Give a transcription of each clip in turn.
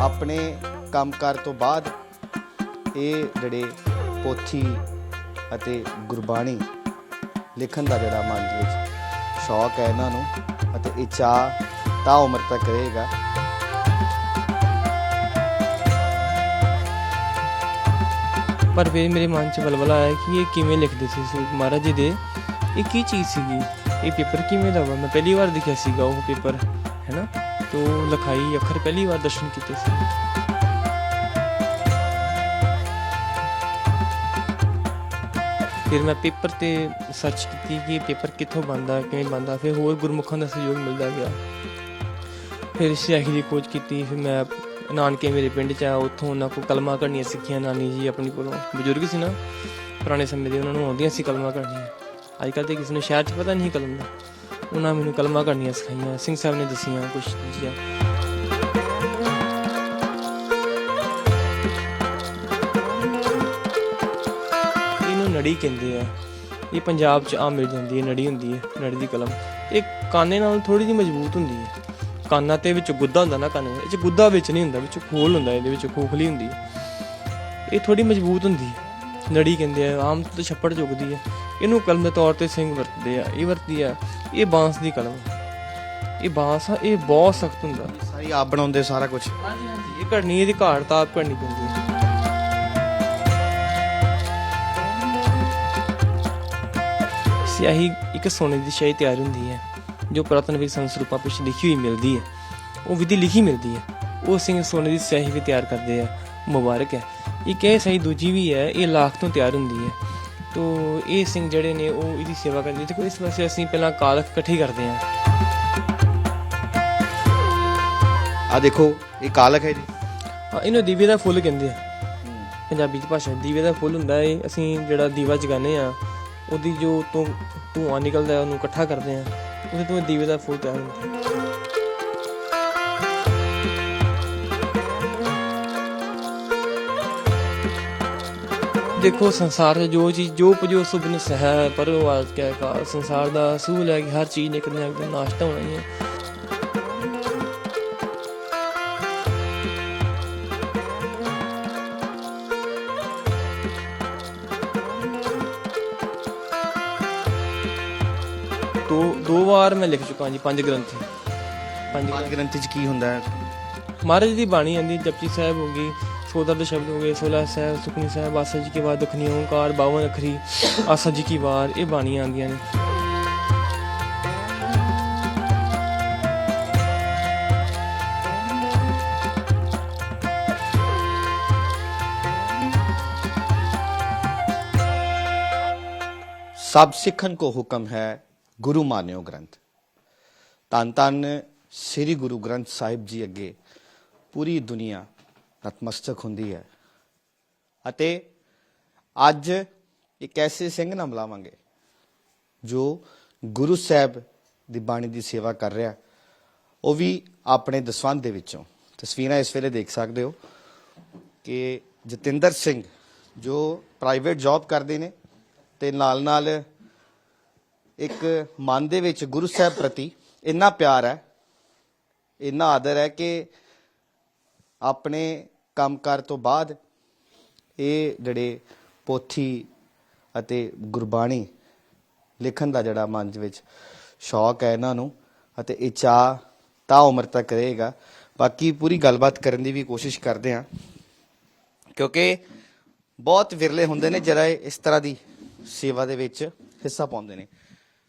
ਆਪਣੇ ਕੰਮਕਾਰ ਤੋਂ ਬਾਅਦ ਇਹ ਜਿਹੜੇ ਪੋਥੀ ਅਤੇ ਗੁਰਬਾਣੀ ਲਿਖਣ ਦਾ ਜਿਹੜਾ ਮਨ ਦੇ ਵਿੱਚ ਸ਼ੌਕ ਹੈ ਇਹਨਾਂ ਨੂੰ ਅਤੇ ਇਹ ਚਾਹ ਤਾਂ ਉਮਰ ਤੱਕ ਰਹੇਗਾ। ਪਰ ਫਿਰ ਮੇਰੇ ਮਨ 'ਚ ਬਲਬਲਾ ਆਇਆ ਕਿ ਇਹ ਕਿਵੇਂ ਲਿਖਦੇ ਸੀ ਸਰੂਪ ਮਹਾਰਾਜ ਜੀ ਦੇ? ਇਹ ਕੀ ਚੀਜ਼ ਸੀਗੀ? ਇਹ ਪੇਪਰ ਕਿਵੇਂ ਦਾ ਵਾ? ਮੈਂ ਪਹਿਲੀ ਵਾਰ ਦੇਖਿਆ ਸੀਗਾ ਉਹ ਪੇਪਰ ਹੈਨਾ ਤੋ ਲਿਖਾਈ ਅੱਖਰ ਪਹਿਲੀ ਵਾਰ ਦਰਸ਼ਨ ਕੀਤੇ ਸੀ। ਫਿਰ ਮੈਂ ਪੇਪਰ ਤੇ ਸਰਚ ਕੀਤੀ ਕਿ ਪੇਪਰ ਕਿੱਥੋਂ ਬਣਦਾ, ਕਿਵੇਂ ਬਣਦਾ, ਫਿਰ ਹੋਰ ਗੁਰਮੁਖਾਂ ਦਾ ਸਹਿਯੋਗ ਮਿਲਦਾ ਗਿਆ। ਫਿਰ ਸਿਆਹੀ ਦੀ ਖੋਜ ਕੀਤੀ, ਫਿਰ ਮੈਂ ਨਾਨਕੇ ਮੇਰੇ ਪਿੰਡ ਚ ਆ, ਉੱਥੋਂ ਉਹਨਾਂ ਕੋਲ ਕਲਮਾਂ ਕਰਨੀਆਂ ਸਿੱਖੀਆਂ ਨਾਨੀ ਜੀ ਆਪਣੀ ਕੋਲੋਂ। ਬਜ਼ੁਰਗ ਸੀ ਨਾ, ਪੁਰਾਣੇ ਸਮੇਂ ਦੇ ਉਹਨਾਂ ਨੂੰ ਆਉਂਦੀਆਂ ਸੀ ਕਲਮਾਂ ਕਰਨੀਆਂ ਅੱਜ ਕੱਲ੍ਹ ਤੇ ਕਿਸੇ ਨੂੰ ਸ਼ਹਿਰ 'ਚ ਪਤਾ ਨਹੀਂ ਕਲਮ ਦਾ। ਉਹਨਾਂ ਮੈਨੂੰ ਕਲਮਾਂ ਕਰਨੀਆਂ ਸਿਖਾਈਆਂ, ਸਿੰਘ ਸਾਹਿਬ ਨੇ ਦੱਸੀਆਂ ਕੁਝ ਚੀਜ਼ਾਂ ਇਹਨੂੰ ਨੜੀ ਕਹਿੰਦੇ ਆ। ਇਹ ਪੰਜਾਬ 'ਚ ਆ ਮਿਲ ਜਾਂਦੀ ਹੈ, ਨੜੀ ਹੁੰਦੀ ਹੈ, ਨੜੀ ਦੀ ਕਲਮ। ਇਹ ਕਾਨੇ ਨਾਲ ਥੋੜੀ ਜਿਹੀ ਮਜ਼ਬੂਤ ਹੁੰਦੀ ਹੈ। ਕਾਨਾ ਤੇ ਵਿੱਚ ਗੁੱਦਾ ਹੁੰਦਾ ਨਾ ਕਾਨੇ ਇਹ 'ਚ ਗੁੱਦਾ ਵਿੱਚ ਨਹੀਂ ਹੁੰਦਾ, ਵਿੱਚ ਖੋਲ ਹੁੰਦਾ, ਇਹਦੇ ਵਿੱਚ ਖੋਖਲੀ ਹੁੰਦੀ ਹੈ। ਇਹ ਥੋੜੀ ਮਜ਼ਬੂਤ ਹੁੰਦੀ ਹੈ। ਨੜੀ ਕਹਿੰਦੇ ਆ, ਆਮ ਤੌਰ ਤੇ ਛੱਪੜ ਚੁਗਦੀ ਹੈ। ਇਹਨੂੰ ਕਲਮ ਦੇ ਤੌਰ ਤੇ ਸਿੰਘ ਵਰਤਦੇ ਆ। ਇਹ ਵਰਤੀ ਆ ਇਹ ਬਾਂਸ ਦੀ ਕਲਮ ਇਹ ਬਾਂਸ ਆ ਇਹ ਬਹੁਤ ਸਖਤ ਹੁੰਦਾ। ਸਾਰੀ ਆਪ ਬਣਾਉਂਦੇ ਸਾਰਾ ਕੁਝ ਹਾਂਜੀ ਹਾਂਜੀ। ਇਹ ਘੜਨੀ ਇਹਦੀ ਘਾੜ ਤਾਂ ਆਪ ਘੜਨੀ ਪੈਂਦੀ ਹੈ। ਸਿਆਹੀ ਇੱਕ ਸੋਨੇ ਦੀ ਸ਼ੈ ਤਿਆਰ ਹੁੰਦੀ ਹੈ ਜੋ ਪੁਰਾਤਨ ਵਿੱਚ ਸੰਸਰੂਪਾਂ ਵਿੱਚ ਲਿਖੀ ਹੋਈ ਮਿਲਦੀ ਹੈ। ਉਹ ਵਿਧੀ ਲਿਖੀ ਮਿਲਦੀ ਹੈ। ਉਹ ਸਿੰਘ ਸੋਨੇ ਦੀ ਸਿਆਹੀ ਵੀ ਤਿਆਰ ਕਰਦੇ ਆ। ਮੁਬਾਰਕ ਹੈ। ਇੱਕ ਇਹ ਸਹੀ ਦੂਜੀ ਵੀ ਹੈ ਇਹ ਲਾਖ ਤੋਂ ਤਿਆਰ ਹੁੰਦੀ ਹੈ। ਤੋ ਇਹ ਸਿੰਘ ਜਿਹੜੇ ਨੇ ਉਹ ਇਹਦੀ ਸੇਵਾ ਕਰਦੇ ਦੇਖੋ ਇਸ ਵਾਸਤੇ ਅਸੀਂ ਪਹਿਲਾਂ ਕਾਲਖ ਇਕੱਠੀ ਕਰਦੇ ਹਾਂ। ਆ ਦੇਖੋ ਇਹ ਕਾਲਕ ਹੈ ਜੀ। ਹਾਂ ਇਹਨੂੰ ਦੀਵੇ ਦਾ ਫੁੱਲ ਕਹਿੰਦੇ ਆ। ਪੰਜਾਬੀ ਦੀ ਭਾਸ਼ਾ 'ਚ ਦੀਵੇ ਦਾ ਫੁੱਲ ਹੁੰਦਾ ਹੈ। ਅਸੀਂ ਜਿਹੜਾ ਦੀਵਾ ਜਗਾਉਂਦੇ ਆ ਉਹਦੀ ਜੋ ਤੋਂ ਧੂਆਂ ਨਿਕਲਦਾ ਹੈ ਉਹਨੂੰ ਇਕੱਠਾ ਕਰਦੇ ਆ ਉਹਦੇ ਤੋਂ ਦੀਵੇ ਦਾ ਫੁੱਲ ਤਿਆਰ ਹੁੰਦਾ ਹੈ। ਦੇਖੋ ਸੰਸਾਰ 'ਚ ਜੋ ਚੀਜ਼ ਜੋ ਪੁਜੋ ਸੁਭਨ ਸਹਿ ਪਰ ਉਹ ਆਜ ਕਹਿ ਕਾ ਸੰਸਾਰ ਦਾ ਸੂਲ ਹੈ ਕਿ ਹਰ ਚੀਜ਼ ਨੇ ਇੱਕ ਨਾ ਇੱਕ ਦਿਨ ਨਾਸ਼ ਤਾਂ ਹੋਣਾ ਹੀ ਹੈ। ਦੋ ਦੋ ਵਾਰ ਮੈਂ ਲਿਖ ਚੁੱਕਾ ਹਾਂ ਜੀ ਪੰਜ ਗ੍ਰੰਥ। ਪੰਜ ਪੰਜ ਗ੍ਰੰਥੀ। ਚ ਕੀ ਹੁੰਦਾ ਹੈ? ਮਹਾਰਾਜ ਦੀ ਬਾਣੀ ਆਂਦੀ ਜਪਜੀ ਸਾਹਿਬ ਹੋ ਗਈ। ਸੋਦਰ ਦੇ ਸ਼ਬਦ ਹੋ ਗਏ 16 ਸਾਹਿਬ ਸੁਖਨੀ ਸਾਹਿਬ ਆਸਾ ਜੀ ਕੀ ਵਾਰ ਦੁਖਨੀ ਓੰਕਾਰ 52 ਅਖਰੀ ਆਸਾ ਜੀ ਕੀ ਵਾਰ ਇਹ ਬਾਣੀਆਂ ਆਉਂਦੀਆਂ ਨੇ ਸਭ ਸਿੱਖਣ ਕੋ ਹੁਕਮ ਹੈ ਗੁਰੂ ਮਾਨਿਓ ਗ੍ਰੰਥ ਤਨ ਤਨ ਸ੍ਰੀ ਗੁਰੂ ਗ੍ਰੰਥ ਸਾਹਿਬ ਜੀ ਅੱਗੇ ਪੂਰੀ ਦੁਨੀਆ ਨਤਮਸਤਕ ਹੁੰਦੀ ਹੈ। ਅਤੇ ਅੱਜ ਇੱਕ ਐਸੇ ਸਿੰਘ ਨਾਲ ਮਿਲਾਵਾਂਗੇ ਜੋ ਗੁਰੂ ਸਾਹਿਬ ਦੀ ਬਾਣੀ ਦੀ ਸੇਵਾ ਕਰ ਰਿਹਾ। ਉਹ ਵੀ ਆਪਣੇ ਦਸਵੰਧ ਦੇ ਵਿੱਚੋਂ। ਤਸਵੀਰਾਂ ਇਸ ਵੇਲੇ ਦੇਖ ਸਕਦੇ ਹੋ ਕਿ ਜਤਿੰਦਰ ਸਿੰਘ ਜੋ ਪ੍ਰਾਈਵੇਟ ਜੌਬ ਕਰਦੇ ਨੇ ਤੇ ਨਾਲ ਨਾਲ ਇੱਕ ਮਨ ਦੇ ਵਿੱਚ ਗੁਰੂ ਸਾਹਿਬ ਪ੍ਰਤੀ ਇੰਨਾ ਪਿਆਰ ਹੈ, ਇੰਨਾ ਆਦਰ ਹੈ ਕਿ ਆਪਣੇ ਕੰਮਕਾਰ ਤੋਂ ਬਾਅਦ ਇਹ ਜਿਹੜੇ ਪੋਥੀ ਅਤੇ ਗੁਰਬਾਣੀ ਲਿਖਣ ਦਾ ਜਿਹੜਾ ਮਨ ਵਿੱਚ ਸ਼ੌਕ ਹੈ ਇਹਨਾਂ ਨੂੰ ਅਤੇ ਇਹ ਚਾਹ ਤਾਂ ਉਮਰ ਤੱਕ ਰਹੇਗਾ। ਬਾਕੀ ਪੂਰੀ ਗੱਲਬਾਤ ਕਰਨ ਦੀ ਵੀ ਕੋਸ਼ਿਸ਼ ਕਰਦੇ ਹਾਂ, ਕਿਉਂਕਿ ਬਹੁਤ ਵਿਰਲੇ ਹੁੰਦੇ ਨੇ ਜਿਹੜਾ ਇਸ ਤਰ੍ਹਾਂ ਦੀ ਸੇਵਾ ਦੇ ਵਿੱਚ ਹਿੱਸਾ ਪਾਉਂਦੇ ਨੇ।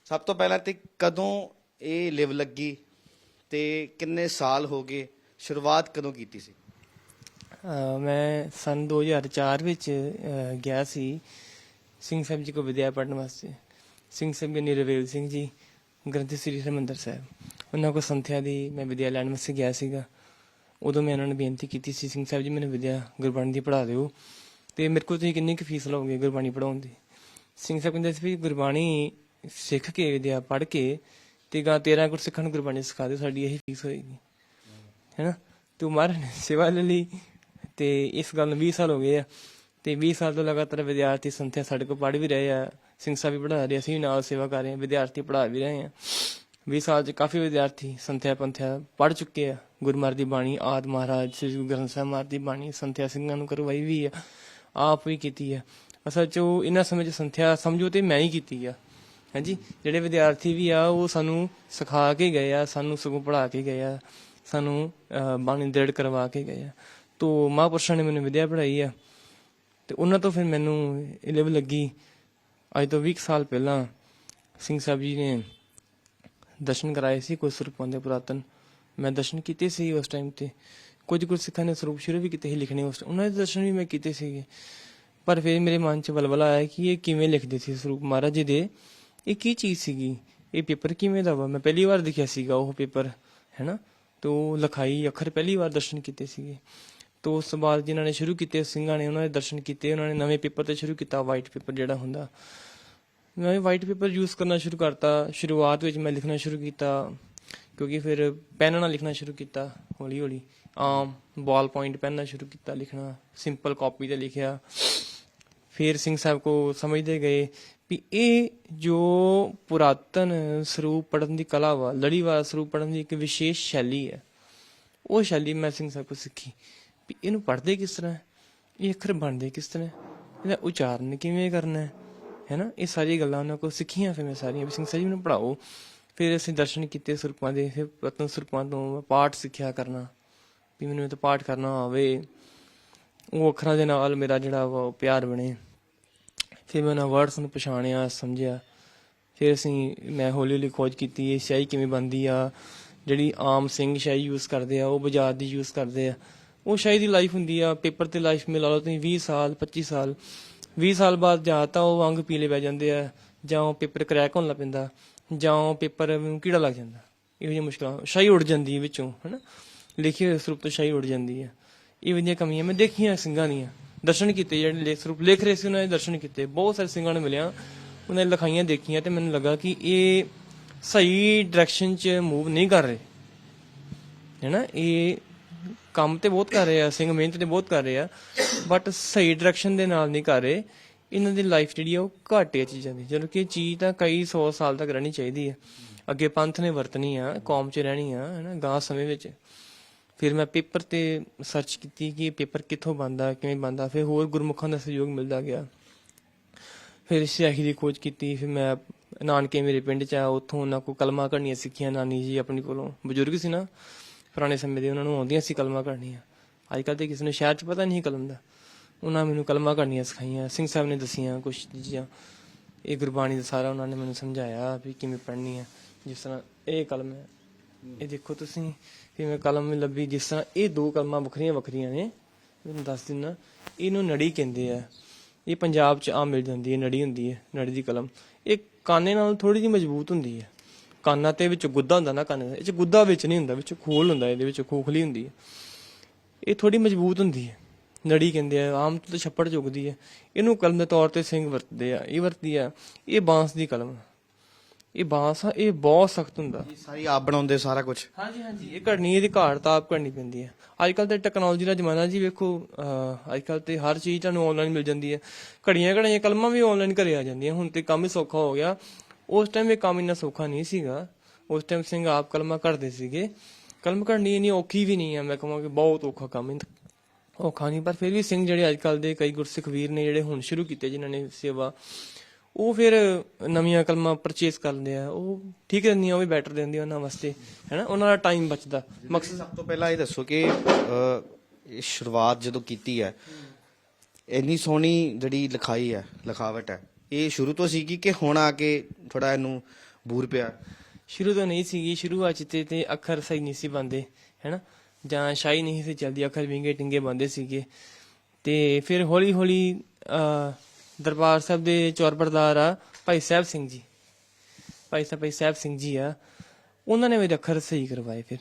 ਸਭ ਤੋਂ ਪਹਿਲਾਂ ਤੇ ਕਦੋਂ ਇਹ ਲਿਵ ਲੱਗੀ ਤੇ ਕਿੰਨੇ ਸਾਲ ਹੋ ਗਏ, ਸ਼ੁਰੂਆਤ ਕਦੋਂ ਕੀਤੀ ਸੀ? ਮੈਂ ਸਨ 2004 ਵਿੱਚ ਗਿਆ ਸੀ ਸਿੰਘ ਸਾਹਿਬ ਜੀ ਕੋ ਵਿਦਿਆ ਪੜਨ ਵਾਸਤੇ। ਸਿੰਘ ਸਾਹਿਬ ਜੀ ਨਿਰਵੇਲ ਸਿੰਘ ਜੀ, ਗ੍ਰੰਥੀ ਸ੍ਰੀ ਹਰਿਮੰਦਰ ਸਾਹਿਬ। ਉਹਨਾਂ ਕੋ ਸੰਥਿਆ ਦੀ ਮੈਂ ਵਿਦਿਆ ਲੈਣ ਵਾਸਤੇ ਗਿਆ ਸੀਗਾ। ਉਦੋਂ ਮੈਂ ਉਹਨਾਂ ਨੂੰ ਬੇਨਤੀ ਕੀਤੀ ਸੀ, ਸਿੰਘ ਸਾਹਿਬ ਜੀ, ਮੈਨੂੰ ਵਿਦਿਆ ਗੁਰਬਾਣੀ ਦੀ ਪੜ੍ਹਾ ਦਿਓ। ਤੇ ਮੇਰੇ ਕੋਲ ਤੁਸੀਂ ਕਿੰਨੀ ਕੁ ਫੀਸ ਲਓਗੇ ਗੁਰਬਾਣੀ ਪੜਾਉਣ ਦੀ? ਸਿੰਘ ਸਾਹਿਬ ਕਹਿੰਦੇ ਸੀ ਵੀ ਗੁਰਬਾਣੀ ਸਿੱਖ ਕੇ ਵਿਦਿਆ ਪੜ੍ਹ ਕੇ ਤੇ ਗਾ 13 ਗੁਰ ਸਿੱਖਣ ਨੂੰ ਗੁਰਬਾਣੀ ਸਿਖਾ ਦਿਓ, ਸਾਡੀ ਇਹੀ ਫੀਸ ਹੋਏਗੀ। ਹੈਨਾ? ਤੂੰ ਮਹਾਰਾਜ ਸੇਵਾ ਲੈ ਲਈ। ਤੇ ਇਸ ਗੱਲ ਨੂੰ 20 ਸਾਲ ਹੋ ਗਏ ਆ। ਤੇ 20 ਸਾਲ ਤੋਂ ਲਗਾਤਾਰ ਵਿਦਿਆਰਥੀ ਸੰਥਿਆ ਸਾਡੇ ਕੋਲ ਪੜ੍ਹ ਵੀ ਰਹੇ ਆ, ਸਿੰਘ ਸਾਹਿਬ ਵੀ ਪੜ੍ਹਾ ਰਹੇ ਅਸੀਂ ਵੀ ਨਾਲ ਸੇਵਾ ਕਰ ਰਹੇ ਹਾਂ ਵਿਦਿਆਰਥੀ ਪੜ੍ਹਾ ਵੀ ਰਹੇ ਆ। 20 ਸਾਲ ਚ ਕਾਫੀ ਵਿਦਿਆਰਥੀ ਸੰਥਿਆ ਪੰਥਿਆ ਪੜ੍ਹ ਚੁੱਕੇ ਆ। ਗੁਰਮਰ ਦੀ ਬਾਣੀ, ਆਦ ਮਹਾਰਾਜ, ਸ੍ਰੀ ਗੁਰੂ ਗ੍ਰੰਥ ਸਾਹਿਬ ਮਹਾਰਾਜ ਦੀ ਬਾਣੀ ਸੰਥਿਆ ਸਿੰਘਾਂ ਨੂੰ ਕਰਵਾਈ ਵੀ ਆ, ਆਪ ਵੀ ਕੀਤੀ ਆ। ਅਸਲ ਚ ਉਹ ਇਹਨਾਂ ਸਮੇਂ ਚ ਸੰਥਿਆ ਸਮਝੋ ਤੇ ਮੈਂ ਹੀ ਕੀਤੀ ਆ। ਹਾਂਜੀ, ਜਿਹੜੇ ਵਿਦਿਆਰਥੀ ਵੀ ਆ, ਉਹ ਸਾਨੂੰ ਸਿਖਾ ਕੇ ਗਏ ਆ, ਸਾਨੂੰ ਸਗੋਂ ਪੜ੍ਹਾ ਕੇ ਗਏ ਆ, ਸਾਨੂੰ ਬਾਣੀ ਦ੍ਰਿੜ ਕਰਵਾ ਕੇ ਗਏ ਆ। ਤੋ ਮਹਾਂਪੁਰਸ਼ਾਂ ਨੇ ਮੈਨੂੰ ਵਿਦਿਆ ਪੜ੍ਹਾਈ ਆ, ਤੇ ਉਹਨਾਂ ਤੋਂ ਫਿਰ ਮੈਨੂੰ ਇਹ ਲੈਵਲ ਲੱਗੀ। ਅੱਜ ਤੋਂ 20 ਕੁ ਸਾਲ ਪਹਿਲਾਂ ਸਿੰਘ ਸਾਹਿਬ ਜੀ ਨੇ ਦਰਸ਼ਨ ਕਰਾਏ ਸੀ ਕੋਈ ਸਰੂਪਾਂ ਦੇ ਪੁਰਾਤਨ। ਮੈਂ ਦਰਸ਼ਨ ਕੀਤੇ ਸੀ ਉਸ ਟਾਈਮ ਤੇ। ਕੁਝ ਕੁਝ ਸਿੱਖਾਂ ਨੇ ਸਰੂਪ ਸ਼ੁਰੂ ਵੀ ਕੀਤੇ ਸੀ, ਲਿਖਣੇ ਉਸ ਉਹਨਾਂ ਦੇ ਦਰਸ਼ਨ ਵੀ ਮੈਂ ਕੀਤੇ ਸੀਗੇ। ਪਰ ਫਿਰ ਮੇਰੇ ਮਨ 'ਚ ਬਲਬਲਾ ਆਇਆ ਕਿ ਇਹ ਕਿਵੇਂ ਲਿਖਦੇ ਸੀ ਸਰੂਪ? ਮਹਾਰਾਜ ਜੀ ਦੇ ਇਹ ਕੀ ਚੀਜ਼ ਸੀਗੀ? ਇਹ ਪੇਪਰ ਕਿਵੇਂ ਦਾ ਵਾ? ਮੈਂ ਪਹਿਲੀ ਵਾਰ ਦੇਖਿਆ ਸੀਗਾ ਉਹ ਪੇਪਰ, ਹੈਨਾ? ਤੋ ਲਿਖਾਈ, ਅੱਖਰ ਪਹਿਲੀ ਵਾਰ ਦਰਸ਼ਨ ਕੀਤੇ ਸੀਗੇ। ਤੋ ਉਸ ਤੋਂ ਬਾਅਦ ਜਿਨ੍ਹਾਂ ਨੇ ਸ਼ੁਰੂ ਕੀਤੇ, ਸਿੰਘਾਂ ਨੇ ਉਹਨਾਂ ਦੇ ਦਰਸ਼ਨ ਕੀਤੇ, ਉਹਨਾਂ ਨੇ ਨਵੇਂ ਪੇਪਰ ਤੇ ਸ਼ੁਰੂ ਕੀਤਾ ਵਾਈਟ ਪੇਪਰ ਜਿਹੜਾ ਹੁੰਦਾ। ਮੈਂ ਵਾਈਟ ਪੇਪਰ ਯੂਜ਼ ਕਰਨਾ ਸ਼ੁਰੂ ਕਰਤਾ, ਸ਼ੁਰੂਆਤ ਵਿੱਚ ਮੈਂ ਲਿਖਣਾ ਸ਼ੁਰੂ ਕੀਤਾ, ਕਿਉਂਕਿ ਫਿਰ ਪੈਨ ਨਾਲ ਲਿਖਣਾ ਸ਼ੁਰੂ ਕੀਤਾ, ਹੌਲੀ ਹੌਲੀ। ਆਮ ਬਾਲ ਪੁਆਇੰਟ ਪੈਨ ਨਾਲ ਸ਼ੁਰੂ ਕੀਤਾ ਲਿਖਣਾ ਸਿੰਪਲ ਕਾਪੀ ਤੇ ਲਿਖਿਆ। ਫਿਰ ਸਿੰਘ ਸਾਹਿਬ ਕੋ ਸਮਝਦੇ ਗਏ ਵੀ ਇਹ ਜੋ ਪੁਰਾਤਨ ਸਰੂਪ ਪੜਨ ਦੀ ਕਲਾ ਵਾ, ਲੜੀਵਾਰ ਸਰੂਪ ਪੜਨ ਦੀ ਇੱਕ ਵਿਸ਼ੇਸ਼ ਸ਼ੈਲੀ ਹੈ। ਉਹ ਸ਼ੈਲੀ ਮੈਂ ਸਿੰਘ ਸਾਹਿਬ ਕੋ ਸਿੱਖੀ। ਵੀ ਇਹਨੂੰ ਪੜ੍ਹਦੇ ਕਿਸ ਤਰ੍ਹਾਂ ਇਹ ਅੱਖਰ ਬਣਦੇ ਕਿਸ ਤਰ੍ਹਾਂ ਇਹਦਾ ਉਚਾਰਨ ਕਿਵੇਂ ਕਰਨਾ ਹੈ? ਹੈਨਾ? ਇਹ ਸਾਰੀਆਂ ਗੱਲਾਂ ਉਹਨਾਂ ਕੋਲ ਸਿੱਖੀਆਂ ਫਿਰ ਮੈਂ ਸਾਰੀਆਂ। ਵੀ ਸਿੰਘ ਸਾਹਿਬ ਜੀ ਪੜਾਓ ਫਿਰ ਅਸੀਂ ਦਰਸ਼ਨ ਕੀਤੇ ਸੁਰਪਾਂ ਦੇ। ਫਿਰ ਰਤਨ ਸੁਰਪਾਂ ਤੋਂ ਪਾਠ ਸਿੱਖਿਆ ਕਰਨਾ। ਵੀ ਮੈਨੂੰ ਇਹ ਤਾਂ ਪਾਠ ਕਰਨਾ ਆਵੇ। ਉਹ ਅੱਖਰਾਂ ਦੇ ਨਾਲ ਮੇਰਾ ਜਿਹੜਾ ਵਾ ਉਹ ਪਿਆਰ ਬਣੇ। ਫਿਰ ਮੈਂ ਉਹਨਾਂ ਵਰਡਸ ਨੂੰ ਪਛਾਣਿਆ, ਸਮਝਿਆ। ਫਿਰ ਅਸੀਂ ਮੈਂ ਹੌਲੀ ਹੌਲੀ ਖੋਜ ਕੀਤੀ, ਇਹ ਸ਼ਾਈ ਕਿਵੇਂ ਬਣਦੀ ਆ? ਜਿਹੜੀ ਆਮ ਸਿੰਘ ਸ਼ਾਈ ਯੂਜ਼ ਕਰਦੇ ਆ, ਉਹ ਬਾਜ਼ਾਰ ਦੀ ਯੂਜ਼ ਕਰਦੇ ਆ। ਉਹ ਸ਼ਾਈ ਦੀ ਲਾਈਫ ਹੁੰਦੀ ਆ ਪੇਪਰ ਤੇ ਲਾਈਫ ਮਿਲਾ ਲਓ ਤੁਸੀਂ 20 ਸਾਲ 25 ਸਾਲ। 20 ਸਾਲ ਬਾਅਦ ਜਾਂ ਤਾਂ ਉਹ ਅੰਗ ਪੀਲੇ ਪੈ ਜਾਂਦੇ ਆ, ਜਾਂ ਉਹ ਪੇਪਰ ਕਰੈਕ ਹੋਣ ਲੱਗ ਪੈਂਦਾ, ਜਾਂ ਉਹ ਪੇਪਰ ਨੂੰ ਕੀੜਾ ਲੱਗ ਜਾਂਦਾ। ਇਹੋ ਜਿਹੀਆਂ ਮੁਸ਼ਕਲਾਂ ਸ਼ਾਈ ਉੱਡ ਜਾਂਦੀ ਹੈ ਵਿੱਚੋਂ, ਹਨਾ? ਲਿਖੇ ਹੋਏ ਸਰੂਪ ਤੋਂ ਸ਼ਾਈ ਉੱਡ ਜਾਂਦੀ ਹੈ। ਇਹ ਵਧੀਆ ਕਮੀਆਂ ਮੈਂ ਦੇਖੀਆਂ ਸਿੰਘਾਂ ਦੀਆਂ। ਦਰਸ਼ਨ ਕੀਤੇ ਜਿਹੜੇ ਲੇਖ ਸਰੂਪ, ਲਿਖ ਰਹੇ ਸੀ, ਉਹਨਾਂ ਦੇ ਦਰਸ਼ਨ ਕੀਤੇ। ਬਹੁਤ ਸਾਰੇ ਸਿੰਘਾਂ ਨੂੰ ਮਿਲਿਆ, ਉਹਨਾਂ ਦੀ ਲਿਖਾਈਆਂ ਦੇਖੀਆਂ ਤੇ ਮੈਨੂੰ ਲੱਗਾ ਕਿ ਇਹ ਸਹੀ ਡਾਇਰੈਕਸ਼ਨ 'ਚ ਮੂਵ ਨਹੀਂ ਕਰ ਰਹੇ। ਹੈਨਾ? ਇਹ ਕੰਮ ਤੇ ਬਹੁਤ ਕਰ ਰਹੇ ਆ, ਸਿੰਘ ਮਿਹਨਤ ਤੇ ਬਹੁਤ ਕਰ ਰਹੇ ਆ ਬਟ ਸਹੀ ਡਾਇਰੈਕਸ਼ਨ ਦੇ ਨਾਲ ਨਹੀਂ ਕਰ ਰਹੇ। ਇਹਨਾਂ ਦੀ ਲਾਈਫ ਜਿਹੜੀ ਆ ਉਹ ਘੱਟ ਚੀਜ਼ਾਂ ਦੀ। ਜਦੋਂ ਕਿ ਚੀਜ਼ ਤਾਂ ਕਈ 100 ਸਾਲ ਤੱਕ ਰਹਿਣੀ ਚਾਹੀਦੀ ਹੈ ਅੱਗੇ ਪੰਥ ਨੇ ਵਰਤਣੀ ਆ, ਕੌਮ 'ਚ ਰਹਿਣੀ ਆ, ਹੈਨਾ ਗਾਂ ਸਮੇਂ ਵਿੱਚ। ਫਿਰ ਮੈਂ ਪੇਪਰ ਤੇ ਸਰਚ ਕੀਤੀ ਕਿ ਪੇਪਰ ਕਿੱਥੋਂ ਬਣਦਾ, ਕਿਵੇਂ ਬਣਦਾ, ਫਿਰ ਹੋਰ ਗੁਰਮੁਖਾਂ ਦਾ ਸਹਿਯੋਗ ਮਿਲਦਾ ਗਿਆ। ਫਿਰ ਸਿਆਹੀ ਦੀ ਖੋਜ ਕੀਤੀ, ਫਿਰ ਮੈਂ ਨਾਨਕੇ ਮੇਰੇ ਪਿੰਡ ਚ ਆ, ਉੱਥੋਂ ਉਹਨਾਂ ਕੋ ਕਲਮਾ ਕਰਨੀਆਂ ਸਿੱਖੀਆਂ ਨਾਨੀ ਜੀ ਆਪਣੀ ਕੋਲੋਂ। ਬਜ਼ੁਰਗ ਸੀ ਨਾ। ਪੁਰਾਣੇ ਸਮੇਂ ਦੇ ਉਹਨਾਂ ਨੂੰ ਆਉਂਦੀਆਂ ਸੀ ਕਲਮਾ ਕਰਨੀਆਂ। ਅੱਜ ਕੱਲ੍ਹ ਤੇ ਕਿਸੇ ਨੂੰ ਸ਼ਹਿਰ ਚ ਪਤਾ ਨਹੀਂ ਕਲਮ ਦਾ। ਉਹਨਾਂ ਮੈਨੂੰ ਕਲਮਾ ਕਰਨੀਆਂ ਸਿਖਾਈਆਂ, ਸਿੰਘ ਸਾਹਿਬ ਨੇ ਦਸੀਆਂ ਕੁਝ ਚੀਜ਼ਾਂ। ਇਹ ਗੁਰਬਾਣੀ ਦਾ ਸਾਰਾ ਉਹਨਾਂ ਨੇ ਮੈਨੂੰ ਸਮਝਾਇਆ ਵੀ ਕਿਵੇਂ ਪੜ੍ਹਨੀ ਹੈ, ਜਿਸ ਤਰ੍ਹਾਂ ਇਹ ਕਲਮ ਹੈ। ਇਹ ਦੇਖੋ ਤੁਸੀਂ ਕਿ ਮੈਂ ਕਲਮ ਲੱਭੀ, ਜਿਸ ਤਰ੍ਹਾਂ ਇਹ ਦੋ ਕਲਮਾਂ ਵੱਖਰੀਆਂ ਵੱਖਰੀਆਂ ਨੇ। ਮੈਨੂੰ ਦੱਸ ਦਿੰਨਾ, ਇਹਨੂੰ ਨੜੀ ਕਹਿੰਦੇ ਆ। ਇਹ ਪੰਜਾਬ 'ਚ ਆਮ ਮਿਲ ਜਾਂਦੀ ਹੈ, ਨੜੀ ਹੁੰਦੀ ਹੈ, ਨੜੀ ਦੀ ਕਲਮ। ਇਹ ਕਾਨੇ ਨਾਲ ਥੋੜੀ ਜਿਹੀ ਮਜ਼ਬੂਤ ਹੁੰਦੀ ਹੈ। ਕਾਨਾ ਤੇ ਵਿੱਚ ਗੁੱਦਾ ਹੁੰਦਾ ਨਾ ਕੰਨ ਦਾ ਇਹ 'ਚ ਗੁੱਦਾ ਵਿੱਚ ਨਹੀਂ ਹੁੰਦਾ ਵਿੱਚ ਖੋਲ ਹੁੰਦਾ ਇਹਦੇ ਵਿੱਚ ਖੋਖਲੀ ਹੁੰਦੀ ਹੈ। ਇਹ ਥੋੜੀ ਮਜ਼ਬੂਤ ਹੁੰਦੀ ਹੈ। ਨੜੀ ਕਹਿੰਦੇ ਆ ਆਮ ਤੌਰ ਤੇ ਛੱਪੜ ਚੁਗਦੀ ਹੈ। ਇਹਨੂੰ ਕਲਮ ਦੇ ਤੌਰ ਤੇ ਸਿੰਘ ਵਰਤਦੇ ਆ ਇਹ ਵਰਤਦੀ ਆ ਇਹ ਬਾਂਸ ਦੀ ਕਲਮ। ਇਹ ਬਾਂਸ ਆ ਇਹ ਬਹੁਤ ਸਖਤ ਹੁੰਦਾ। ਸਾਰੀ ਆਪ ਬਣਾਉਂਦੇ ਸਾਰਾ ਕੁਝ ਹਾਂਜੀ ਹਾਂਜੀ ਇਹ ਘੜਨੀ ਇਹਦੀ ਘਾੜ ਤਾਂ ਆਪ ਘੜਨੀ ਪੈਂਦੀ ਹੈ। ਅੱਜ ਕੱਲ ਤੇ ਟੈਕਨੋਲੋਜੀ ਦਾ ਜ਼ਮਾਨਾ ਜੀ ਵੇਖੋ ਅੱਜ ਕੱਲ ਤੇ ਹਰ ਚੀਜ਼ ਤੁਹਾਨੂੰ ਆਨਲਾਈਨ ਮਿਲ ਜਾਂਦੀ ਹੈ। ਘੜੀਆਂ ਘੜੀਆਂ ਕਲਮਾਂ ਵੀ ਆਨਲਾਈਨ ਘਰੇ ਆ ਜਾਂਦੀਆਂ। ਹੁਣ ਤੇ ਕੰਮ ਹੀ ਸੌਖਾ ਹੋ ਗਿਆ। ਉਸ ਟਾਈਮ ਇਹ ਕੰਮ ਇੰਨਾ ਸੌਖਾ ਨਹੀਂ ਸੀਗਾ। ਉਸ ਟਾਈਮ ਸਿੰਘ ਆਪ ਕਲਮਾਂ ਘੜਦੇ ਸੀਗੇ। ਕਲਮ ਘੜਨੀ ਇੰਨੀ ਔਖੀ ਵੀ ਨਹੀਂ ਹੈ ਮੈਂ ਕਿ ਬਹੁਤ ਔਖਾ ਕੰਮ ਹੈ। ਔਖਾ ਨਹੀਂ, ਪਰ ਫਿਰ ਵੀ ਸਿੰਘ ਜਿਹੜੇ ਅੱਜ ਕੱਲ ਦੇ ਕਈ ਗੁਰਸਿੱਖ ਵੀਰ ਨੇ ਜਿਹੜੇ ਹੁਣ ਸ਼ੁਰੂ ਕੀਤੇ, ਜਿਨ੍ਹਾਂ ਨੇ ਸੇਵਾ, ਉਹ ਫਿਰ ਨਵੀਆਂ ਕਲਮਾਂ ਪਰਚੇਸ ਕਰਦੇ ਆ। ਉਹ ਠੀਕ ਰਹਿੰਦੀਆਂ, ਉਹ ਵੀ ਬੈਟਰ ਰਹਿੰਦੀਆਂ ਉਹਨਾਂ ਵਾਸਤੇ, ਹੈਨਾ? ਉਹਨਾਂ ਦਾ ਟਾਈਮ ਬਚਦਾ। ਮਕਸਦ ਸਭ ਤੋਂ ਪਹਿਲਾਂ ਇਹ ਦੱਸੋ ਕਿ ਸ਼ੁਰੂਆਤ ਜਦੋਂ ਕੀਤੀ ਹੈ, ਇੰਨੀ ਸੋਹਣੀ ਜਿਹੜੀ ਲਿਖਾਈ ਹੈ, ਲਿਖਾਵਟ ਹੈ ਇਹ ਸ਼ੁਰੂ ਤੋਂ ਸੀਗੀ ਕਿ ਹੁਣ ਆ ਕੇ ਥੋੜਾ ਇਹਨੂੰ ਬੂਰ ਪਿਆ? ਸ਼ੁਰੂ ਤੋਂ ਨਹੀਂ ਸੀਗੀ, ਸ਼ੁਰੂਆਤ ਤੇ ਤੇ ਅੱਖਰ ਸਹੀ ਨਹੀਂ ਸੀ ਬੰਦੇ ਹੈਨਾ? ਜਾਂ ਸ਼ਾਈ ਨਹੀਂ ਸੀ ਚੱਲਦੀ, ਅੱਖਰ ਵਿੰਗੇ ਟਿੰਗੇ ਬੰਦੇ ਸੀਗੇ। ਤੇ ਫਿਰ ਹੌਲੀ ਹੌਲੀ ਦਰਬਾਰ ਸਾਹਿਬ ਦੇ ਚੌਰਬਰਦਾਰ ਆ ਭਾਈ ਸਾਹਿਬ ਸਿੰਘ ਜੀ। ਭਾਈ ਸਾਹਿਬ ਭਾਈ ਸਾਹਿਬ ਸਿੰਘ ਜੀ ਆ। ਉਹਨਾਂ ਨੇ ਮੇਰੇ ਅੱਖਰ ਸਹੀ ਕਰਵਾਏ ਫਿਰ।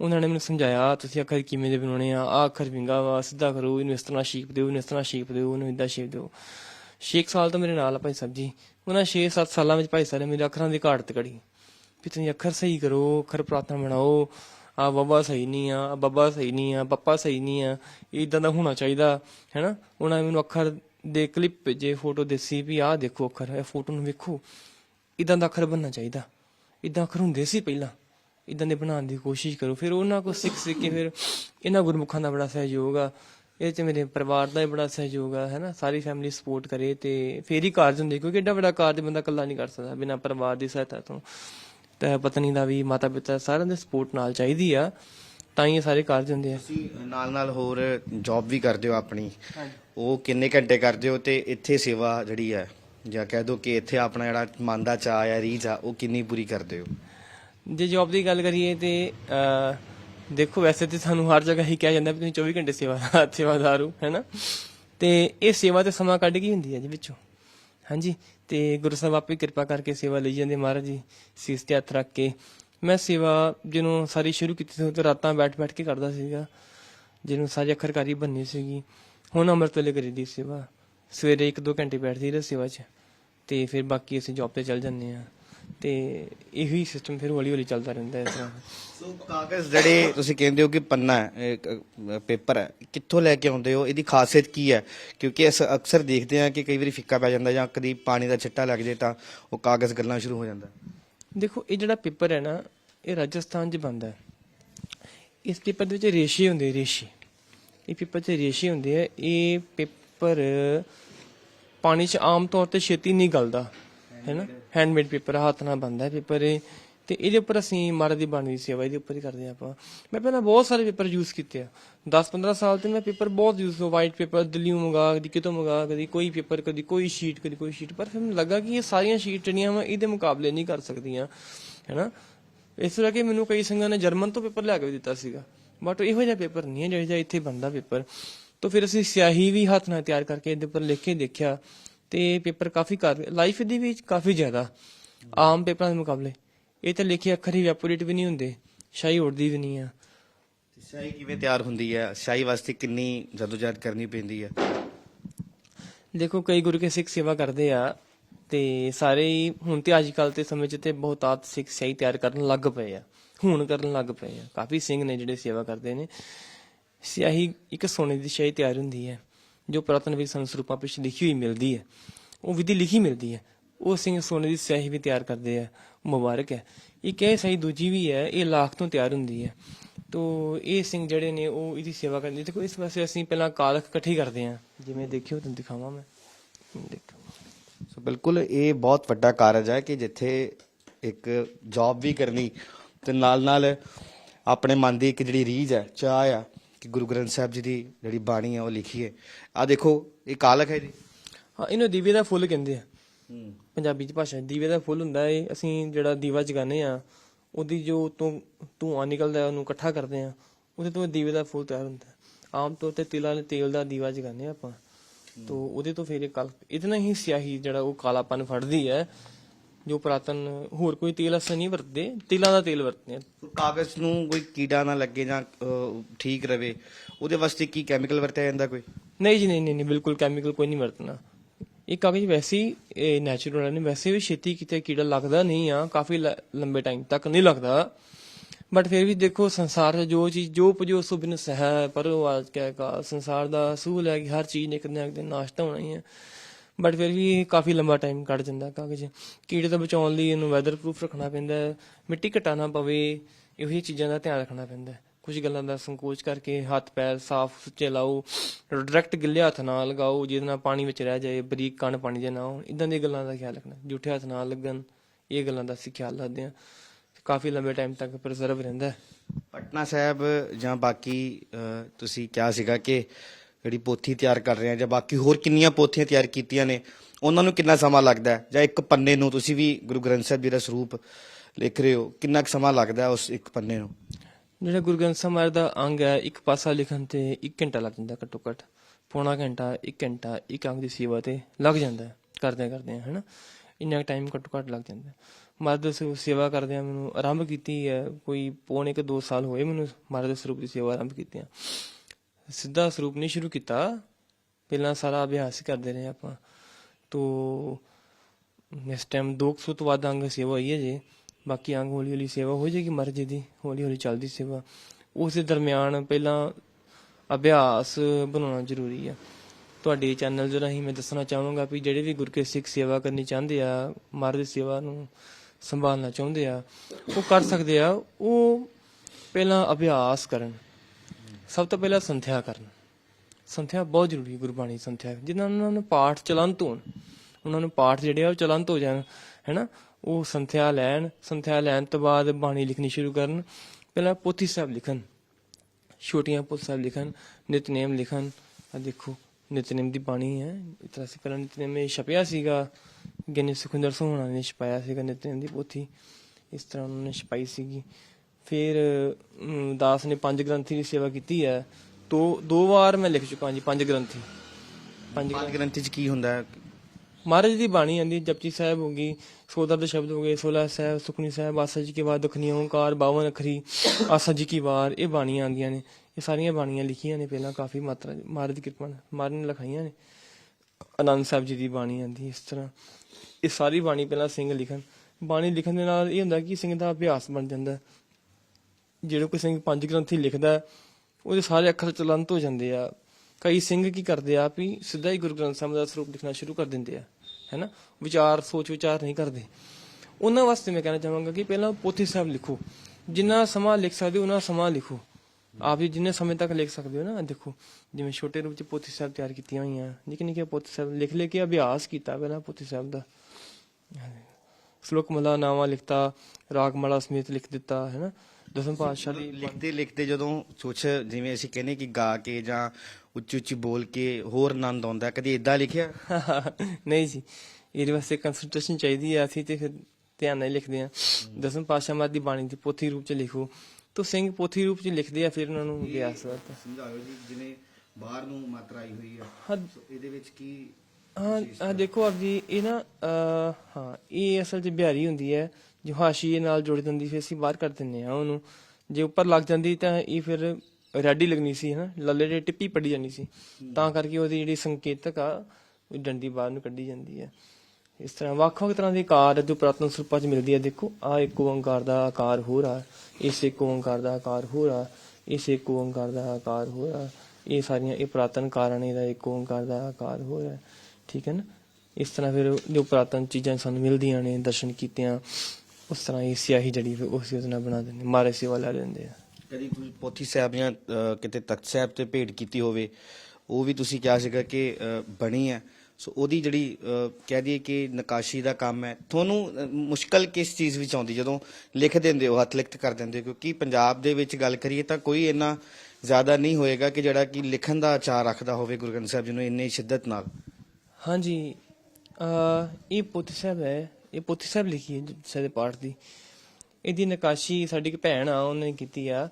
ਉਹਨਾਂ ਨੇ ਮੈਨੂੰ ਸਮਝਾਇਆ ਤੁਸੀਂ ਅੱਖਰ ਕਿਵੇਂ ਦੇ ਬਣਾਉਣੇ ਆ? ਆ ਅੱਖਰ ਵਿੰਗਾ ਵਾ, ਸਿੱਧਾ ਕਰੋ, ਇਹਨੂੰ ਇਸ ਤਰ੍ਹਾਂ ਸ਼ੇਪ ਦਿਓ, ਇਹਨੂੰ ਇਸ ਤਰ੍ਹਾਂ ਸ਼ੇਪ ਦਿਓ, ਇਹਨੂੰ ਇਦਾਂ ਸ਼ੇਪ ਦਿਓ। ਛੇ ਸਾਲ ਤੋਂ ਮੇਰੇ ਨਾਲ ਆ ਭਾਈ ਸਾਹਿਬ ਜੀ। ਉਹਨਾਂ 6-7 ਸਾਲਾਂ ਵਿੱਚ ਭਾਈ ਸਾਹਿਬ ਨੇ ਮੇਰੇ ਅੱਖਰਾਂ ਦੀ ਘਾਟ ਕੜੀ ਵੀ ਤੁਸੀਂ ਅੱਖਰ ਸਹੀ ਕਰੋ, ਅੱਖਰ ਪ੍ਰਾਰਥਨਾ ਬਣਾਓ। ਆ ਬਾਬਾ ਸਹੀ ਨਹੀਂ ਆ ਆਹ ਸਹੀ ਨਹੀਂ ਆ, ਪੱਪਾ ਸਹੀ ਨਹੀਂ ਆ ਇਦਾਂ ਦਾ ਹੋਣਾ ਚਾਹੀਦਾ, ਹੈਨਾ? ਉਹਨਾਂ ਮੈਨੂੰ ਅੱਖਰ ਦੇ ਕਲਿੱਪ ਜੇ ਫੋਟੋ ਦੇਸੀ ਵੀ ਆਹ ਦੇਖੋ ਅੱਖਰ, ਇਹ ਫੋਟੋ ਨੂੰ ਵੇਖੋ। ਇਦਾਂ ਦਾ ਅੱਖਰ ਬਣਨਾ ਚਾਹੀਦਾ। ਇਦਾਂ ਅੱਖਰ ਹੁੰਦੇ ਸੀ ਪਹਿਲਾਂ। ਇਦਾਂ ਦੇ ਬਣਾਉਣ ਦੀ ਕੋਸ਼ਿਸ਼ ਕਰੋ। ਫਿਰ ਉਹਨਾਂ ਕੋ ਸਿੱਖ ਸਿੱਖ ਕੇ ਫਿਰ ਇਹਨਾਂ ਗੁਰਮੁਖਾਂ ਦਾ ਬੜਾ ਸਹਿਯੋਗ ਆ। ਇਹ ਚ ਮੇਰੇ ਪਰਿਵਾਰ ਦਾ ਵੀ ਬੜਾ ਸਹਿਯੋਗ ਆ ਹੈ ਨਾ? ਸਾਰੀ ਫੈਮਿਲੀ ਸਪੋਰਟ ਕਰੇ ਤੇ ਫੇਰ ਹੀ ਕਾਰਜ ਹੁੰਦੇ ਕਿਉਂਕਿ ਏਡਾ ਵੱਡਾ ਕਾਰਜ ਬੰਦਾ ਇਕੱਲਾ ਨਹੀਂ ਕਰ ਸਕਦਾ ਬਿਨਾਂ ਪਰਿਵਾਰ ਦੀ ਸਹਾਇਤਾ ਤੋਂ। ਤੇ ਪਤਨੀ ਦਾ ਵੀ ਮਾਤਾ ਪਿਤਾ ਸਾਰਿਆਂ ਦੇ ਸਪੋਰਟ ਨਾਲ ਚਾਹੀਦੀ ਆ ਤਾਂ ਹੀ ਇਹ ਸਾਰੇ ਕਾਰਜ ਹੁੰਦੇ ਆ। ਤੁਸੀਂ ਨਾਲ ਨਾਲ ਹੋਰ ਜੌਬ ਵੀ ਕਰਦੇ ਹੋ ਆਪਣੀ। ਉਹ ਕਿੰਨੇ ਘੰਟੇ ਕਰਦੇ ਹੋ ਤੇ ਇੱਥੇ ਸੇਵਾ ਜਿਹੜੀ ਹੈ ਜਾਂ ਕਹਿ ਦੋ ਕਿ ਇੱਥੇ ਆਪਣਾ ਜਿਹੜਾ ਮਨ ਦਾ ਚਾਹ ਆ ਰੀਝ ਆ ਉਹ ਕਿੰਨੀ ਪੂਰੀ ਕਰਦੇ ਹੋ? ਜੇ ਜੌਬ ਦੀ ਗੱਲ ਕਰੀਏ ਤੇ ਦੇਖੋ, ਵੈਸੇ ਤੇ ਸਾਨੂੰ ਹਰ ਜਗ੍ਹਾ ਹੀ ਕਿਹਾ ਜਾਂਦਾ ਵੀ ਤੁਸੀਂ 24 ਘੰਟੇ ਸੇਵਾ ਸੇਵਾਦਾਰ ਹੋ, ਹੈਨਾ? ਤੇ ਇਹ ਸੇਵਾ ਤੇ ਸਮਾਂ ਕੱਢ ਗਈ ਹੁੰਦੀ ਹੈ ਜੀ ਵਿੱਚੋਂ। ਹਾਂਜੀ? ਤੇ ਗੁਰੂ ਸਾਹਿਬ ਆਪੇ ਕਿਰਪਾ ਕਰਕੇ ਸੇਵਾ ਲਈ ਜਾਂਦੇ ਮਹਾਰਾਜ ਜੀ, ਸੀਸ ਤੇ ਹੱਥ ਰੱਖ ਕੇ। ਮੈਂ ਸੇਵਾ ਜਿਹਨੂੰ ਸਾਰੀ ਸ਼ੁਰੂ ਕੀਤੀ ਸੀ ਤੇ ਰਾਤਾਂ ਬੈਠ ਬੈਠ ਕੇ ਕਰਦਾ ਸੀਗਾ, ਜਿਹਨੂੰ ਸਾਜ ਅੱਖਰਕਾਰੀ ਬੰਨੀ ਸੀਗੀ। ਹੁਣ ਅੰਮ੍ਰਿਤ ਵੇਲੇ ਕਰੀਦੀ ਸੇਵਾ। ਸਵੇਰੇ 1-2 ਘੰਟੇ ਬੈਠਦੀ ਰਹੀ ਸੇਵਾ 'ਚ। ਤੇ ਫਿਰ ਬਾਕੀ ਅਸੀਂ ਜੌਬ ਤੇ ਚੱਲ ਜਾਂਦੇ ਆ ਤੇ ਇਹੀ ਸਿਸਟਮ ਫਿਰ ਹੌਲੀ ਹੌਲੀ ਚੱਲਦਾ ਰਹਿੰਦਾ ਹੈ ਇਸ ਤਰ੍ਹਾਂ। ਸੋ ਕਾਗਜ਼ ਜਿਹੜੇ ਤੁਸੀਂ ਕਹਿੰਦੇ ਹੋ ਕਿ ਪੰਨਾ ਹੈ ਪੇਪਰ ਹੈ ਕਿੱਥੋਂ ਲੈ ਕੇ ਆਉਂਦੇ ਹੋ? ਇਹਦੀ ਖਾਸੀਅਤ ਕੀ ਹੈ? ਕਿਉਂਕਿ ਅਸ ਅਕਸਰ ਦੇਖਦੇ ਹਾਂ ਕਿ ਕਈ ਵਾਰੀ ਫਿੱਕਾ ਪੈ ਜਾਂਦਾ ਜਾਂ ਕਦੀ ਪਾਣੀ ਦਾ ਛਿੱਟਾ ਲੱਗ ਜੇ ਤਾਂ ਉਹ ਕਾਗਜ਼ ਗੱਲਣਾ ਸ਼ੁਰੂ ਹੋ ਜਾਂਦਾ। ਦੇਖੋ ਇਹ ਜਿਹੜਾ ਪੇਪਰ ਹੈ ਨਾ ਇਹ ਰਾਜਸਥਾਨ 'ਚ ਬਣਦਾ ਹੈ। ਇਸ ਪੇਪਰ ਦੇ ਵਿੱਚ ਰੇਸ਼ੇ ਹੁੰਦੇ ਰੇਸ਼ੇ। ਇਹ ਪੇਪਰ 'ਚ ਰੇਸ਼ੇ ਹੁੰਦੇ ਆ। ਇਹ ਪੇਪਰ ਪਾਣੀ 'ਚ ਆਮ ਤੌਰ ਤੇ ਛੇਤੀ ਨਹੀਂ ਗਲਦਾ। ਹੈ ਨਾ ਹੈਂਡਮੇਡ ਪੇਪਰ ਹੱਥ ਨਾਲ ਬਣਦਾ ਹੈ ਪੇਪਰ ਇਹ। ਤੇ ਇਹਦੇ ਉੱਪਰ ਅਸੀਂ ਮਹਾਰਾਜ ਦੀ ਬਾਣੀ ਦੀ ਸੇਵਾ, ਇਹਦੇ ਉੱਪਰ ਹੀ ਕਰਦੇ ਹਾਂ ਆਪਾਂ। ਮੈਂ ਪਹਿਲਾਂ ਬਹੁਤ ਸਾਰੇ ਪੇਪਰ ਯੂਜ਼ ਕੀਤੇ ਆ। 10-15 ਸਾਲ ਤੇ ਮੈਂ ਪੇਪਰ ਬਹੁਤ ਯੂਜ਼ ਕੀਤਾ ਵਾਈਟ ਪੇਪਰ ਦਿੱਲੀੋਂ ਮੰਗਾ, ਕਦੀ ਕਿਤੋਂ ਮੰਗਾ, ਕਦੀ ਕੋਈ ਪੇਪਰ ਕਦੀ ਕੋਈ ਸ਼ੀਟ ਕਦੀ ਕੋਈ ਸ਼ੀਟ ਪਰ ਫਿਰ ਮੈਨੂੰ ਲੱਗਾ ਕਿ ਇਹ ਸਾਰੀਆਂ ਸ਼ੀਟ ਜਿਹੜੀਆਂ ਵਾ ਇਹਦੇ ਮੁਕਾਬਲੇ ਨਹੀਂ ਕਰ ਸਕਦੀਆਂ, ਹੈਨਾ? ਇਸ ਤਰ੍ਹਾਂ ਕਿ ਮੈਨੂੰ ਕਈ ਸੰਗਾਂ ਨੇ ਜਰਮਨ ਤੋਂ ਪੇਪਰ ਲਿਆ ਕੇ ਵੀ ਦਿੱਤਾ ਸੀਗਾ। ਬਟ ਇਹੋ ਜਿਹਾ ਪੇਪਰ ਨਹੀਂ ਹੈ, ਜਿਹੜਾ ਜਿਹਾ ਇੱਥੇ ਬਣਦਾ ਪੇਪਰ ਤਾਂ ਫਿਰ ਅਸੀਂ ਸਿਆਹੀ ਵੀ ਹੱਥ ਨਾਲ ਤਿਆਰ ਕਰਕੇ ਇਹਦੇ ਉੱਪਰ ਲਿਖ ਕੇ ਦੇਖਿਆ। ਤੇ ਪੇਪਰ ਕਾਫੀ ਕਰ ਲਾਈਫ ਦੀ ਵੀ ਕਾਫੀ ਜ਼ਿਆਦਾ ਆਮ ਪੇਪਰਾਂ ਦੇ ਮੁਕਾਬਲੇ। ਇਹ ਤਾਂ ਲਿਖੇ ਅੱਖਰ ਹੀ ਵੈਪੋਰੇਟ ਵੀ ਨਹੀਂ ਹੁੰਦੇ ਸ਼ਾਈ ਉੜਦੀ ਵੀ ਨਹੀਂ ਆ। ਸ਼ਾਹੀ ਕਿਵੇਂ ਤਿਆਰ ਹੁੰਦੀ ਹੈ ਸ਼ਾਹੀ ਵਾਸਤੇ ਕਿੰਨੀ ਜਦੋਜਹਿਦ ਕਰਨੀ ਪੈਂਦੀ ਹੈ ਦੇਖੋ ਕਈ ਗੁਰੂ ਕੇ ਸਿੱਖ ਸੇਵਾ ਕਰਦੇ ਆ ਤੇ ਸਾਰੇ ਹੀ ਹੁਣ ਤੇ ਅੱਜ ਕੱਲ ਤੇ ਸਮੇਂ 'ਚ ਤੇ ਬਹੁਤਾਤ ਸਿੱਖ ਸਹੀ ਤਿਆਰ ਕਰਨ ਲੱਗ ਪਏ ਆ ਹੁਣ ਕਰਨ ਲੱਗ ਪਏ ਆ। ਕਾਫੀ ਸਿੰਘ ਨੇ ਜਿਹੜੇ ਸੇਵਾ ਕਰਦੇ ਨੇ ਸਿਆਹੀ ਇੱਕ ਸੋਨੇ ਦੀ ਸ਼ਾਹੀ ਤਿਆਰ ਹੁੰਦੀ ਹੈ। ਜੋ ਪੁਰਾਤਨ ਵਿੱਚ ਸਾਨੂੰ ਵਿੱਚ ਲਿਖੀ ਹੋਈ ਮਿਲਦੀ ਹੈ, ਉਹ ਵਿਧੀ ਲਿਖੀ ਮਿਲਦੀ ਹੈ, ਉਹ ਸਿੰਘ ਸੋਨੇ ਦੀ ਸਿਆਹੀ ਵੀ ਤਿਆਰ ਕਰਦੇ ਆ, ਮੁਬਾਰਕ ਹੈ। ਇੱਕ ਇਹ ਸਹੀ ਦੂਜੀ ਵੀ ਹੈ, ਇਹ ਲਾਖ ਤੋਂ ਤਿਆਰ ਹੁੰਦੀ ਹੈ। ਤੋ ਇਹ ਸਿੰਘ ਜਿਹੜੇ ਨੇ, ਉਹ ਇਹਦੀ ਸੇਵਾ ਕਰਦੇ, ਦੇਖੋ ਇਸ ਵਾਸਤੇ ਅਸੀਂ ਪਹਿਲਾਂ ਕਾਲਖ ਇਕੱਠੀ ਕਰਦੇ ਹਾਂ। ਜਿਵੇਂ ਦੇਖਿਓ, ਤੁਹਾਨੂੰ ਦਿਖਾਵਾਂ ਮੈਂ। ਦੇਖੋ। ਸੋ ਬਿਲਕੁਲ ਇਹ ਬਹੁਤ ਵੱਡਾ ਕਾਰਜ ਹੈ ਕਿ ਜਿੱਥੇ ਇੱਕ ਜੌਬ ਵੀ ਕਰਨੀ ਤੇ ਨਾਲ ਨਾਲ ਆਪਣੇ ਮਨ ਦੀ ਇੱਕ ਜਿਹੜੀ ਰੀਝ ਹੈ ਚਾਹ ਆ ਕਿ ਗੁਰੂ ਗ੍ਰੰਥ ਸਾਹਿਬ ਜੀ ਦੀ ਜਿਹੜੀ ਬਾਣੀ ਹੈ ਉਹ ਲਿਖੀਏ ਆ ਦੇਖੋ ਇਹ ਕਾਲਕ ਹੈ ਜੀ। ਹਾਂ ਇਹਨੂੰ ਦੀਵੇ ਦਾ ਫੁੱਲ ਕਹਿੰਦੇ ਆ। ਪੰਜਾਬੀ ਚ ਭਾਸ਼ਾ ਦੀਵੇ ਦਾ ਫੁੱਲ ਹੁੰਦਾ ਏ। ਅਸੀਂ ਜਿਹੜਾ ਦੀਵਾ ਜਗਾਉਂਦੇ ਆ ਉਹਦੀ ਜੋ ਤੋਂ ਧੂਆਂ ਨਿਕਲਦਾ ਹੈ, ਉਹਨੂੰ ਇਕੱਠਾ ਕਰਦੇ ਆ। ਉਹਦੇ ਤੋਂ ਦੀਵੇ ਦਾ ਫੁੱਲ ਤਿਆਰ ਹੁੰਦਾ ਹੈ। ਆਮ ਤੌਰ ਤੇ ਤਿਲਾਂ ਦੇ ਤੇਲ ਦਾ ਦੀਵਾ ਆ ਆਪਾਂ। ਤੋਂ ਉਹਦੇ ਤੋਂ ਫਿਰ ਇਹ ਕਲ ਇਤਨਾ ਹੀ ਸਿਆਹੀ ਜਿਹੜਾ ਉਹ ਕਾਲਾਪਨ ਫੜਦੀ ਹੈ। ਜੋ ਪੁਰਾਤਨ ਹੋਰ ਕੋਈ ਤੇਲ ਅਸਾਂ ਨਹੀਂ ਵਰਤਦੇ? ਤਿਲਾਂ ਦਾ ਤੇਲ ਵਰਤਦੇ ਆ। ਕਾਗਜ਼ ਨੂੰ ਕੋਈ ਕੀੜਾ ਨਾ ਲੱਗੇ ਜਾਂ ਅਹ, ਠੀਕ ਰਵੇ ਉਹਦੇ ਵਾਸਤੇ ਕੀ ਕੈਮੀਕਲ ਵਰਤਿਆ ਜਾਂਦਾ ਕੋਈ? ਨਹੀਂ ਜੀ ਨਹੀਂ ਨਹੀਂ ਨਹੀਂ, ਬਿਲਕੁਲ ਕੈਮੀਕਲ ਕੋਈ ਨਹੀਂ ਵਰਤਣਾ। ਇਹ ਕਾਗਜ਼ ਵੈਸੇ ਹੀ ਨੈਚੁਰਲ ਨੇ ਵੈਸੇ ਵੀ ਛੇਤੀ ਕਿਤੇ ਕੀੜਾ ਲੱਗਦਾ ਨਹੀਂ ਆ ਕਾਫੀ ਲ- ਲੰਬੇ ਟਾਈਮ ਤੱਕ ਨਹੀਂ ਲੱਗਦਾ। ਬਟ ਫਿਰ ਵੀ ਦੇਖੋ ਸੰਸਾਰ 'ਚ ਜੋ ਚੀਜ਼ ਜੋ ਪੁਜੋ ਸੋ ਬਿਨਸ ਹੈ ਪਰ ਉਹ ਆਜ ਕਿਆ ਕਾ ਸੰਸਾਰ ਦਾ ਅਸੂਲ ਹੈ ਕਿ ਹਰ ਚੀਜ਼ ਨੇ ਇੱਕ ਨਾ ਦਿਨ ਨਾਸ਼ਤਾ ਹੋਣਾ ਹੀ ਹੈ ਬਟ ਫਿਰ ਵੀ ਕਾਫੀ ਲੰਬਾ ਟਾਈਮ ਕੱਢ ਜਾਂਦਾ ਕਾਗਜ਼। ਕੀੜੇ ਤੋਂ ਬਚਾਉਣ ਲਈ ਇਹਨੂੰ ਵੈਦਰ ਰੱਖਣਾ ਪੈਂਦਾ ਹੈ। ਮਿੱਟੀ ਘਟਾ ਪਵੇ, ਇਹੋ ਚੀਜ਼ਾਂ ਦਾ ਧਿਆਨ ਰੱਖਣਾ ਪੈਂਦਾ ਹੈ। ਕੁਝ ਗੱਲਾਂ ਦਾ ਸੰਕੋਚ ਕਰਕੇ ਹੱਥ, ਪੈਰ ਸਾਫ਼ ਸੁੱਚੇ ਲਾਓ ਡਾਇਰੈਕਟ ਗਿੱਲੇ ਹੱਥ ਨਾ ਲਗਾਓ, ਜਿਹਦੇ ਨਾਲ ਪਾਣੀ ਵਿੱਚ ਰਹਿ ਜਾਏ, ਬਰੀਕ ਕਣ ਪਾਣੀ ਦੇ ਨਾ ਹੋਣ ਇਦਾਂ ਦੀਆਂ ਗੱਲਾਂ ਦਾ ਖਿਆਲ ਰੱਖਣਾ ਜੂਠੇ ਹੱਥ ਨਾ ਲੱਗਣ, ਇਹ ਗੱਲਾਂ ਦਾ ਅਸੀਂ ਖਿਆਲ ਰੱਖਦੇ ਹਾਂ। ਕਾਫੀ ਲੰਬੇ ਟਾਈਮ ਤੱਕ ਪ੍ਰੀਜ਼ਰਵ ਰਹਿੰਦਾ ਪਟਨਾ ਸਾਹਿਬ ਜਾਂ ਬਾਕੀ ਤੁਸੀਂ ਕਿਹਾ ਸੀਗਾ ਕਿ ਜਿਹੜੀ ਪੋਥੀ ਤਿਆਰ ਕਰ ਰਹੇ ਆ ਜਾਂ ਬਾਕੀ ਹੋਰ ਕਿੰਨੀਆਂ ਪੋਥੀਆਂ ਤਿਆਰ ਕੀਤੀਆਂ ਨੇ ਉਹਨਾਂ ਨੂੰ ਕਿੰਨਾ ਸਮਾਂ ਲੱਗਦਾ ਹੈ? ਜਾਂ ਇੱਕ ਪੰਨੇ ਨੂੰ ਤੁਸੀਂ ਵੀ ਗੁਰੂ ਗ੍ਰੰਥ ਸਾਹਿਬ ਜੀ ਦਾ ਸਰੂਪ ਲਿਖ ਰਹੇ ਹੋ ਕਿੰਨਾ ਕੁ ਸਮਾਂ ਲੱਗਦਾ ਹੈ ਉਸ ਇੱਕ ਪੰਨੇ ਨੂੰ? ਜਿਹੜਾ ਗੁਰੂ ਗ੍ਰੰਥ ਸਾਹਿਬ ਮਹਾਰਾਜ ਦਾ ਅੰਗ ਹੈ ਇੱਕ ਪਾਸਾ ਲਿਖਣ ਤੇ 1 ਘੰਟਾ ਲੱਗ ਜਾਂਦਾ ਘੱਟੋ ਘੱਟ ਪੌਣਾ ਘੰਟਾ 1 ਘੰਟਾ ਇੱਕ ਅੰਗ ਦੀ ਸੇਵਾ ਤੇ ਲੱਗ ਜਾਂਦਾ ਹੈ, ਕਰਦੇ ਹੈ ਨਾ ਇੰਨਾ ਟਾਈਮ ਘੱਟੋ ਘੱਟ ਲੱਗ ਜਾਂਦਾ ਹੈ। ਮਹਾਰਾਜ ਦੀ ਸੇ- ਸੇਵਾ ਕਰਦਿਆਂ ਮੈਨੂੰ ਆਰੰਭ ਕੀਤੀ ਹੈ ਕੋਈ ਪੌਣੇ ਕੁ 2 ਸਾਲ ਹੋਏ ਮੈਨੂੰ ਮਹਾਰਾਜ ਦੇ ਸਰੂਪ ਦੀ ਸੇਵਾ ਆਰੰਭ ਕੀਤੀ ਕੀਤਿਆਂ ਸਿੱਧਾ ਸਰੂਪ ਨਹੀਂ ਸ਼ੁਰੂ ਕੀਤਾ। ਪਹਿਲਾਂ ਸਾਰਾ ਅਭਿਆਸ ਹੀ ਕਰਦੇ ਰਹੇ ਆਪਾਂ। ਤੋ ਇਸ ਟਾਈਮ 200 ਤੋਂ ਵੱਧ ਅੰਗ ਸੇਵਾ ਹੋਈ ਹੈ ਜੀ। ਬਾਕੀ ਅੰਗ ਹੌਲੀ ਹੌਲੀ ਸੇਵਾ ਹੋ ਜਾਏਗੀ ਮਰਜ਼ੀ ਦੀ। ਹੌਲੀ ਹੌਲੀ ਚੱਲਦੀ ਸੇਵਾ। ਉਸ ਦੇ ਦਰਮਿਆਨ ਪਹਿਲਾਂ ਅਭਿਆਸ ਬਣਾਉਣਾ ਜ਼ਰੂਰੀ ਆ। ਤੁਹਾਡੇ ਚੈਨਲ ਦੇ ਰਾਹੀਂ ਮੈਂ ਦੱਸਣਾ ਚਾਹਾਂਗਾ ਵੀ ਜਿਹੜੇ ਵੀ ਗੁਰ ਕੇ ਸਿੱਖ ਸੇਵਾ ਕਰਨੀ ਚਾਹੁੰਦੇ ਆ ਮਹਾਰਾਜ ਦੀ ਸੇਵਾ ਨੂੰ ਸੰਭਾਲਣਾ ਚਾਹੁੰਦੇ ਆ, ਉਹ ਕਰ ਸਕਦੇ ਆ। ਉਹ ਪਹਿਲਾਂ ਅਭਿਆਸ ਕਰਨ। ਸਭ ਤੋਂ ਪਹਿਲਾਂ ਸੰਥਿਆ ਕਰਨ। ਸੰਥਿਆ ਬਹੁਤ ਜ਼ਰੂਰੀ ਹੈ ਗੁਰਬਾਣੀ ਸੰਥਿਆ ਜਿਨ੍ਹਾਂ ਨੂੰ ਉਹਨਾਂ ਨੂੰ ਪਾਠ ਚਲੰਤ ਹੋਣ, ਉਹਨਾਂ ਨੂੰ ਪਾਠ ਜਿਹੜੇ ਆ ਉਹ ਚਲੰਤ ਹੋ ਜਾਣ, ਹੈਨਾ? ਉਹ ਸੰਥਿਆ ਲੈਣ ਸੰਥਿਆ ਲੈਣ ਤੋਂ ਬਾਅਦ ਬਾਣੀ ਲਿਖਣੀ ਸ਼ੁਰੂ ਕਰਨ। ਪਹਿਲਾਂ ਪੋਥੀ ਸਾਹਿਬ ਲਿਖਣ, ਛੋਟੀਆਂ ਪੁੱਤ ਸਾਹਿਬ ਲਿਖਣ, ਨਿਤਨੇਮ ਲਿਖਣ। ਆ ਦੇਖੋ, ਨਿਤਨੇਮ ਦੀ ਬਾਣੀ ਹੈ। ਇਸ ਤਰ੍ਹਾਂ ਸੀ ਪਹਿਲਾਂ ਨਿਤਨੇਮ ਇਹ ਛਪਿਆ ਸੀਗਾ। ਗਿਆਨੀ ਸੁਖਿੰਦਰ ਸੋਹਣਾ ਨੇ ਛਪਾਇਆ ਸੀਗਾ ਨਿਤਨੇਮ ਦੀ ਪੋਥੀ। ਇਸ ਤਰ੍ਹਾਂ ਉਹਨਾਂ ਨੇ ਛਪਾਈ ਸੀਗੀ। ਫਿਰ ਦਾਸ ਨੇ ਪੰਜ ਗ੍ਰੰਥੀ ਦੀ ਸੇਵਾ ਕੀਤੀ ਹੈ। ਦੋ ਦੋ ਵਾਰ ਮੈਂ ਲਿਖ ਚੁੱਕਾ ਜੀ ਪੰਜ ਗ੍ਰੰਥੀ। ਪੰਜ ਗ੍ਰੰਥੀ। ਚ ਕੀ ਹੁੰਦਾ ਹੈ? ਮਹਾਰਾਜ ਦੀ ਬਾਣੀ ਆਂਦੀ ਜਪਜੀ ਸਾਹਿਬ ਹੋ ਗਈ ਸੋਦਰ ਦੇ ਸ਼ਬਦ ਹੋ ਗਏ ਸੋਲਾ ਸਾਹਿਬ ਸੁਖਨੀ ਸਾਹਿਬ ਆਸਾ ਜੀ ਕੀ ਬਾਤ ਦਖਨੀ ਓੰਕਾਰ 52 ਅਖਰੀ ਆਸਾ ਜੀ ਕੀ ਵਾਰ ਇਹ ਬਾਣੀਆਂ ਆਂਦੀਆਂ ਨੇ। ਇਹ ਸਾਰੀਆਂ ਬਾਣੀਆਂ ਲਿਖੀਆਂ ਨੇ ਪਹਿਲਾਂ ਕਾਫੀ ਮਾਤਰਾ। ਮਹਾਰਾਜ ਦੀ ਕਿਰਪਾ ਨਾਲ। ਮਹਾਰਾਜ ਨੇ ਲਿਖਾਈਆਂ ਨੇ। ਆਨੰਦ ਸਾਹਿਬ ਜੀ ਦੀ ਬਾਣੀ ਆਂਦੀ ਇਸ ਤਰ੍ਹਾਂ। ਇਹ ਸਾਰੀ ਬਾਣੀ ਪਹਿਲਾਂ ਸਿੰਘ ਲਿਖਣ। ਬਾਣੀ ਲਿਖਣ ਦੇ ਨਾਲ ਇਹ ਹੁੰਦਾ ਕਿ ਸਿੰਘ ਦਾ ਅਭਿਆਸ ਬਣ ਜਾਂਦਾ ਹੈ। ਜਿਹੜੇ ਕੋਈ ਸਿੰਘ ਪੰਜ ਗ੍ਰੰਥੀ ਲਿਖਦਾ ਹੈ, ਉਹਦੇ ਸਾਰੇ ਅੱਖਰ ਚਲੰਤ ਹੋ ਜਾਂਦੇ ਆ। ਕਈ ਸਿੰਘ ਕੀ ਕਰਦੇ ਆ ਵੀ ਸਿੱਧਾ ਹੀ ਗੁਰੂ ਗ੍ਰੰਥ ਸਾਹਿਬ ਦਾ ਸਰੂਪ ਲਿਖਣਾ ਸ਼ੁਰੂ ਕਰ ਦਿੰਦੇ ਆ ਹੈਨਾ? ਵਿਚਾਰ ਸੋਚ ਵਿਚਾਰ ਨਹੀਂ ਕਰਦੇ। ਉਹਨਾਂ ਵਾਸਤੇ ਮੈਂ ਕਹਿਣਾ ਚਾਹਾਂਗਾ ਕਿ ਪਹਿਲਾਂ ਪੋਥੀ ਸਾਹਿਬ ਲਿਖੋ। ਜਿੰਨਾ ਸਮਾਂ ਲਿਖ ਸਕਦੇ ਹੋ ਉਹਨਾਂ ਸਮਾਂ ਲਿਖੋ। ਆਪ ਜੀ ਜਿੰਨੇ ਸਮੇਂ ਤੱਕ ਲਿਖ ਸਕਦੇ ਹੋ ਨਾ ਦੇਖੋ ਜਿਵੇਂ ਛੋਟੇ ਰੂਪ ਚ ਪੋਥੀ ਸਾਹਿਬ ਤਿਆਰ ਕੀਤੀਆਂ ਹੋਈਆਂ ਨਿੱਕੇ ਨਿੱਕੇ ਪੋਥੀ ਸਾਹਿਬ ਲਿਖ ਲੈ ਕੇ ਅਭਿਆਸ ਕੀਤਾ ਪਹਿਲਾਂ ਪੋਥੀ ਸਾਹਿਬ ਦਾ। ਸ਼ਲੋਕ ਮਲਾ ਨਾਮਾ ਲਿਖਤਾ ਰਾਗ ਮਾਲਾ ਸਮੇਤ ਲਿਖ ਦਿੱਤਾ ਹੈ ਨਾ ਦਸਮ ਪਾਤਸ਼ਾਹ ਦੀ ਲਿਖਦੇ ਲਿਖਦੇ ਜਦੋਂ ਸੋਚ ਜਿਵੇਂ ਅਸੀਂ ਕਹਿੰਦੇ ਕਿ ਗਾ ਕੇ ਜਾਂ ਉੱਚੀ ਉੱਚੀ ਬੋਲ ਕੇ ਹੋਰ ਆਨੰਦ ਆਉਂਦਾ ਕਦੀ ਇਦਾਂ ਲਿਖਿਆ? ਨਹੀਂ ਜੀ ਇਹਦੇ ਵਾਸਤੇ ਕੰਸੈਂਟਰੇਸ਼ਨ ਚਾਹੀਦੀ ਹੈ ਅਸੀਂ ਤੇ ਫਿਰ ਧਿਆਨ ਨਾਲ ਲਿਖਦੇ ਆ ਦਸਮ ਪਾਤਸ਼ਾਹ ਮਹਾਰਾਜ ਦੀ ਬਾਣੀ ਦੀ ਪੋਥੀ ਰੂਪ ਚ ਲਿਖੋ। ਤੋ ਸਿੰਘ ਪੋਥੀ ਰੂਪ ਚ ਲਿਖਦੇ ਆ ਫਿਰ ਉਹਨਾਂ ਨੂੰ ਅਭਿਆਸ ਕਰਤਾ ਸਮਝਾਓ ਜੀ ਜਿਵੇਂ ਬਾਹਰ ਨੂੰ ਮਾਤਰਾ ਆਈ ਹੋਈ ਸੋ ਇਹਦੇ ਵਿੱਚ ਕੀ ਹਾਂ ਦੇਖੋ ਆਪ ਜੀ ਇਹ ਨਾ ਹਾਂ ਇਹ ਅਸਲ 'ਚ ਬਿਹਾਰੀ ਹੁੰਦੀ ਹੈ। ਜੋ ਹਾਸ਼ੀਏ ਨਾਲ ਜੁੜ ਜਾਂਦੀ ਫਿਰ ਅਸੀਂ ਬਾਹਰ ਕਰ ਦਿੰਨੇ ਆ ਉਹਨੂੰ। ਜੇ ਉੱਪਰ ਲੱਗ ਜਾਂਦੀ ਤਾਂ ਇਹ ਫਿਰ ਰੈਡੀ ਲੱਗਣੀ ਸੀ, ਹਨਾ? ਲੱਲੇ ਦੇ ਟਿੱਪੀ ਪੜੀ ਜਾਣੀ ਸੀ। ਤਾਂ ਕਰਕੇ ਉਹਦੀ ਜਿਹੜੀ ਸੰਕੇਤਕ ਆ, ਉਹ ਡੰਡੀ ਬਾਹਰ ਨੂੰ ਕੱਢੀ ਜਾਂਦੀ ਹੈ ਇਸ ਤਰ੍ਹਾਂ ਵੱਖ-ਵੱਖ ਤਰ੍ਹਾਂ ਦੇ ਆਕਾਰ ਜੋ ਪ੍ਰਾਤਨ ਸਰੂਪਾਂ 'ਚ ਮਿਲਦੀ ਹੈ ਦੇਖੋ, ਆ ਇੱਕ ਓੰਕਾਰ ਦਾ ਆਕਾਰ ਹੋਰ ਆ, ਇਸ ਇੱਕ ਓੰਕਾਰ ਦਾ ਆਕਾਰ ਹੋਰ ਆ, ਇਸ ਇੱਕ ਓੰਕਾਰ ਦਾ ਆਕਾਰ ਹੋਰ ਆ। ਇਹ ਸਾਰੀਆਂ ਇਹ ਪ੍ਰਾਤਨ ਕਾਰਨ ਇਹਦਾ ਇੱਕ ਓੰਕਾਰ ਦਾ ਆਕਾਰ ਹੋਰ ਰਿਹਾ ਠੀਕ ਹੈ ਨਾ? ਇਸ ਤਰ੍ਹਾਂ ਫਿਰ ਜੋ ਪ੍ਰਾਤਨ ਚੀਜ਼ਾਂ ਸਾਨੂੰ ਮਿਲਦੀਆਂ ਨੇ, ਦਰਸ਼ਨ ਕੀਤਿਆਂ ਉਸ ਤਰ੍ਹਾਂ ਇਹ ਸਿਆਹੀ ਜੜੀ ਫਿਰ ਉਸ ਉਹਦੇ ਨਾਲ ਬਣਾ ਦਿੰਦੇ ਮਾਰੇ ਸੇਵਾ ਲੈ ਲੈਂਦੇ ਆ। ਕਦੀ ਤੁਸੀਂ ਪੋਥੀ ਸਾਹਿਬ ਜਾਂ ਅ, ਕਿਤੇ ਤਖਤ ਸਾਹਿਬ ਤੇ ਭੇਟ ਕੀਤੀ ਹੋਵੇ ਉਹ ਵੀ ਤੁਸੀਂ ਕਿਹਾ ਸੀਗਾ ਕਿ ਅ, ਬਣੀ ਹੈ। ਸੋ ਉਹਦੀ ਜਿਹੜੀ ਅ, ਕਹਿ ਦਈਏ ਕਿ ਨਕਾਸ਼ੀ ਦਾ ਕੰਮ ਹੈ ਤੁਹਾਨੂੰ ਅ, ਮੁਸ਼ਕਲ ਕਿਸ ਚੀਜ਼ ਵਿੱਚ ਆਉਂਦੀ? ਜਦੋਂ ਲਿਖ ਦਿੰਦੇ ਹੋ ਹੱਥ ਲਿਖਤ ਕਰ ਦਿੰਦੇ ਹੋ ਕਿਉਂਕਿ ਪੰਜਾਬ ਦੇ ਵਿੱਚ ਗੱਲ ਕਰੀਏ ਤਾਂ ਕੋਈ ਇੰਨਾ ਜ਼ਿਆਦਾ ਨਹੀਂ ਹੋਏਗਾ ਕਿ ਜਿਹੜਾ ਕਿ ਲਿਖਣ ਦਾ ਆਚਾਰ ਰੱਖਦਾ ਹੋਵੇ ਗੁਰੂ ਗ੍ਰੰਥ ਸਾਹਿਬ ਜੀ ਨੂੰ ਇੰਨੀ ਸ਼ਿੱਦਤ ਨਾਲ। ਹਾਂਜੀ ਅ ਇਹ ਪੋਥੀ ਸਾਹਿਬ ਹੈ ਇਹ ਪੋਥੀ ਸਾਹਿਬ ਲਿਖੀ ਹੈ ਸਾਡੇ ਪਾਠ ਦੀ। ਇਹਦੀ ਨਕਾਸ਼ੀ ਸਾਡੀ ਇੱਕ ਭੈਣ ਆ ਉਹਨੇ ਕੀਤੀ ਆ।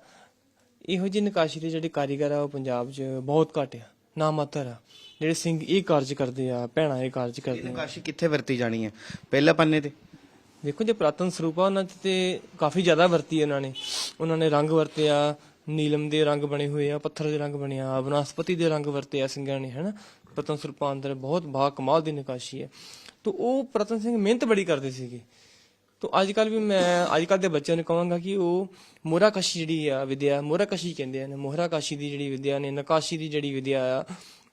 ਇਹੋ ਜਿਹੀ ਨਕਾਸ਼ੀ ਦੇ ਜਿਹੜੇ ਕਾਰੀਗਰ ਆ ਉਹ ਪੰਜਾਬ 'ਚ ਬਹੁਤ ਘੱਟ ਆ ਨਾ ਮਾਤਰ ਆ। ਜਿਹੜੇ ਸਿੰਘ ਇਹ ਕਾਰਜ ਕਰਦੇ ਆ ਭੈਣਾਂ ਇਹ ਕਾਰਜ ਕਰਦੇ ਆ। ਨਕਾਸ਼ੀ ਕਿੱਥੇ ਵਰਤੀ ਜਾਣੀ ਹੈ? ਪਹਿਲੇ ਪੰਨੇ ਤੇ। ਦੇਖੋ ਜੇ ਪ੍ਰਾਤਨ ਸਰੂਪ ਆ ਉਹਨਾਂ ਤੇ ਕਾਫੀ ਜ਼ਿਆਦਾ ਵਰਤੀ ਉਹਨਾਂ ਨੇ। ਉਹਨਾਂ ਨੇ ਰੰਗ ਵਰਤਿਆ ਨੀਲਮ ਦੇ ਰੰਗ ਬਣੇ ਹੋਏ ਆ ਪੱਥਰ ਦੇ ਰੰਗ ਬਣਿਆ ਬਨਸਪਤੀ ਦੇ ਰੰਗ ਵਰਤੇ ਆ ਸਿੰਘਾਂ ਨੇ ਹਨਾ? ਪ੍ਰਾਤਨ ਸਰੂਪਾਂ ਅੰਦਰ ਬਹੁਤ ਬਾ ਕਮਾਲ ਦੀ ਨਕਾਸ਼ੀ ਹੈ। ਤੋ ਉਹ ਪ੍ਰਾਤਨ ਸਿੰਘ ਮਿਹਨਤ ਬੜੀ ਕਰਦੇ ਸੀਗੇ। ਤੋ ਅੱਜ ਕੱਲ ਵੀ ਮੈਂ ਅੱਜ ਕੱਲ ਦੇ ਬੱਚਿਆਂ ਨੂੰ ਕਹਾਂਗਾ ਕਿ ਉਹ ਮੋਹਰਾ ਕਸ਼ੀ ਜਿਹੜੀ ਆ ਵਿਦਿਆ ਮੋਹਰਾ ਕਸ਼ੀ ਕਹਿੰਦੇ ਆ ਨੇ ਮੋਹਰਾ ਕਾਸ਼ੀ ਦੀ ਜਿਹੜੀ ਵਿਦਿਆ ਨੇ, ਨਕਾਸ਼ੀ ਦੀ ਜਿਹੜੀ ਵਿਦਿਆ ਆ,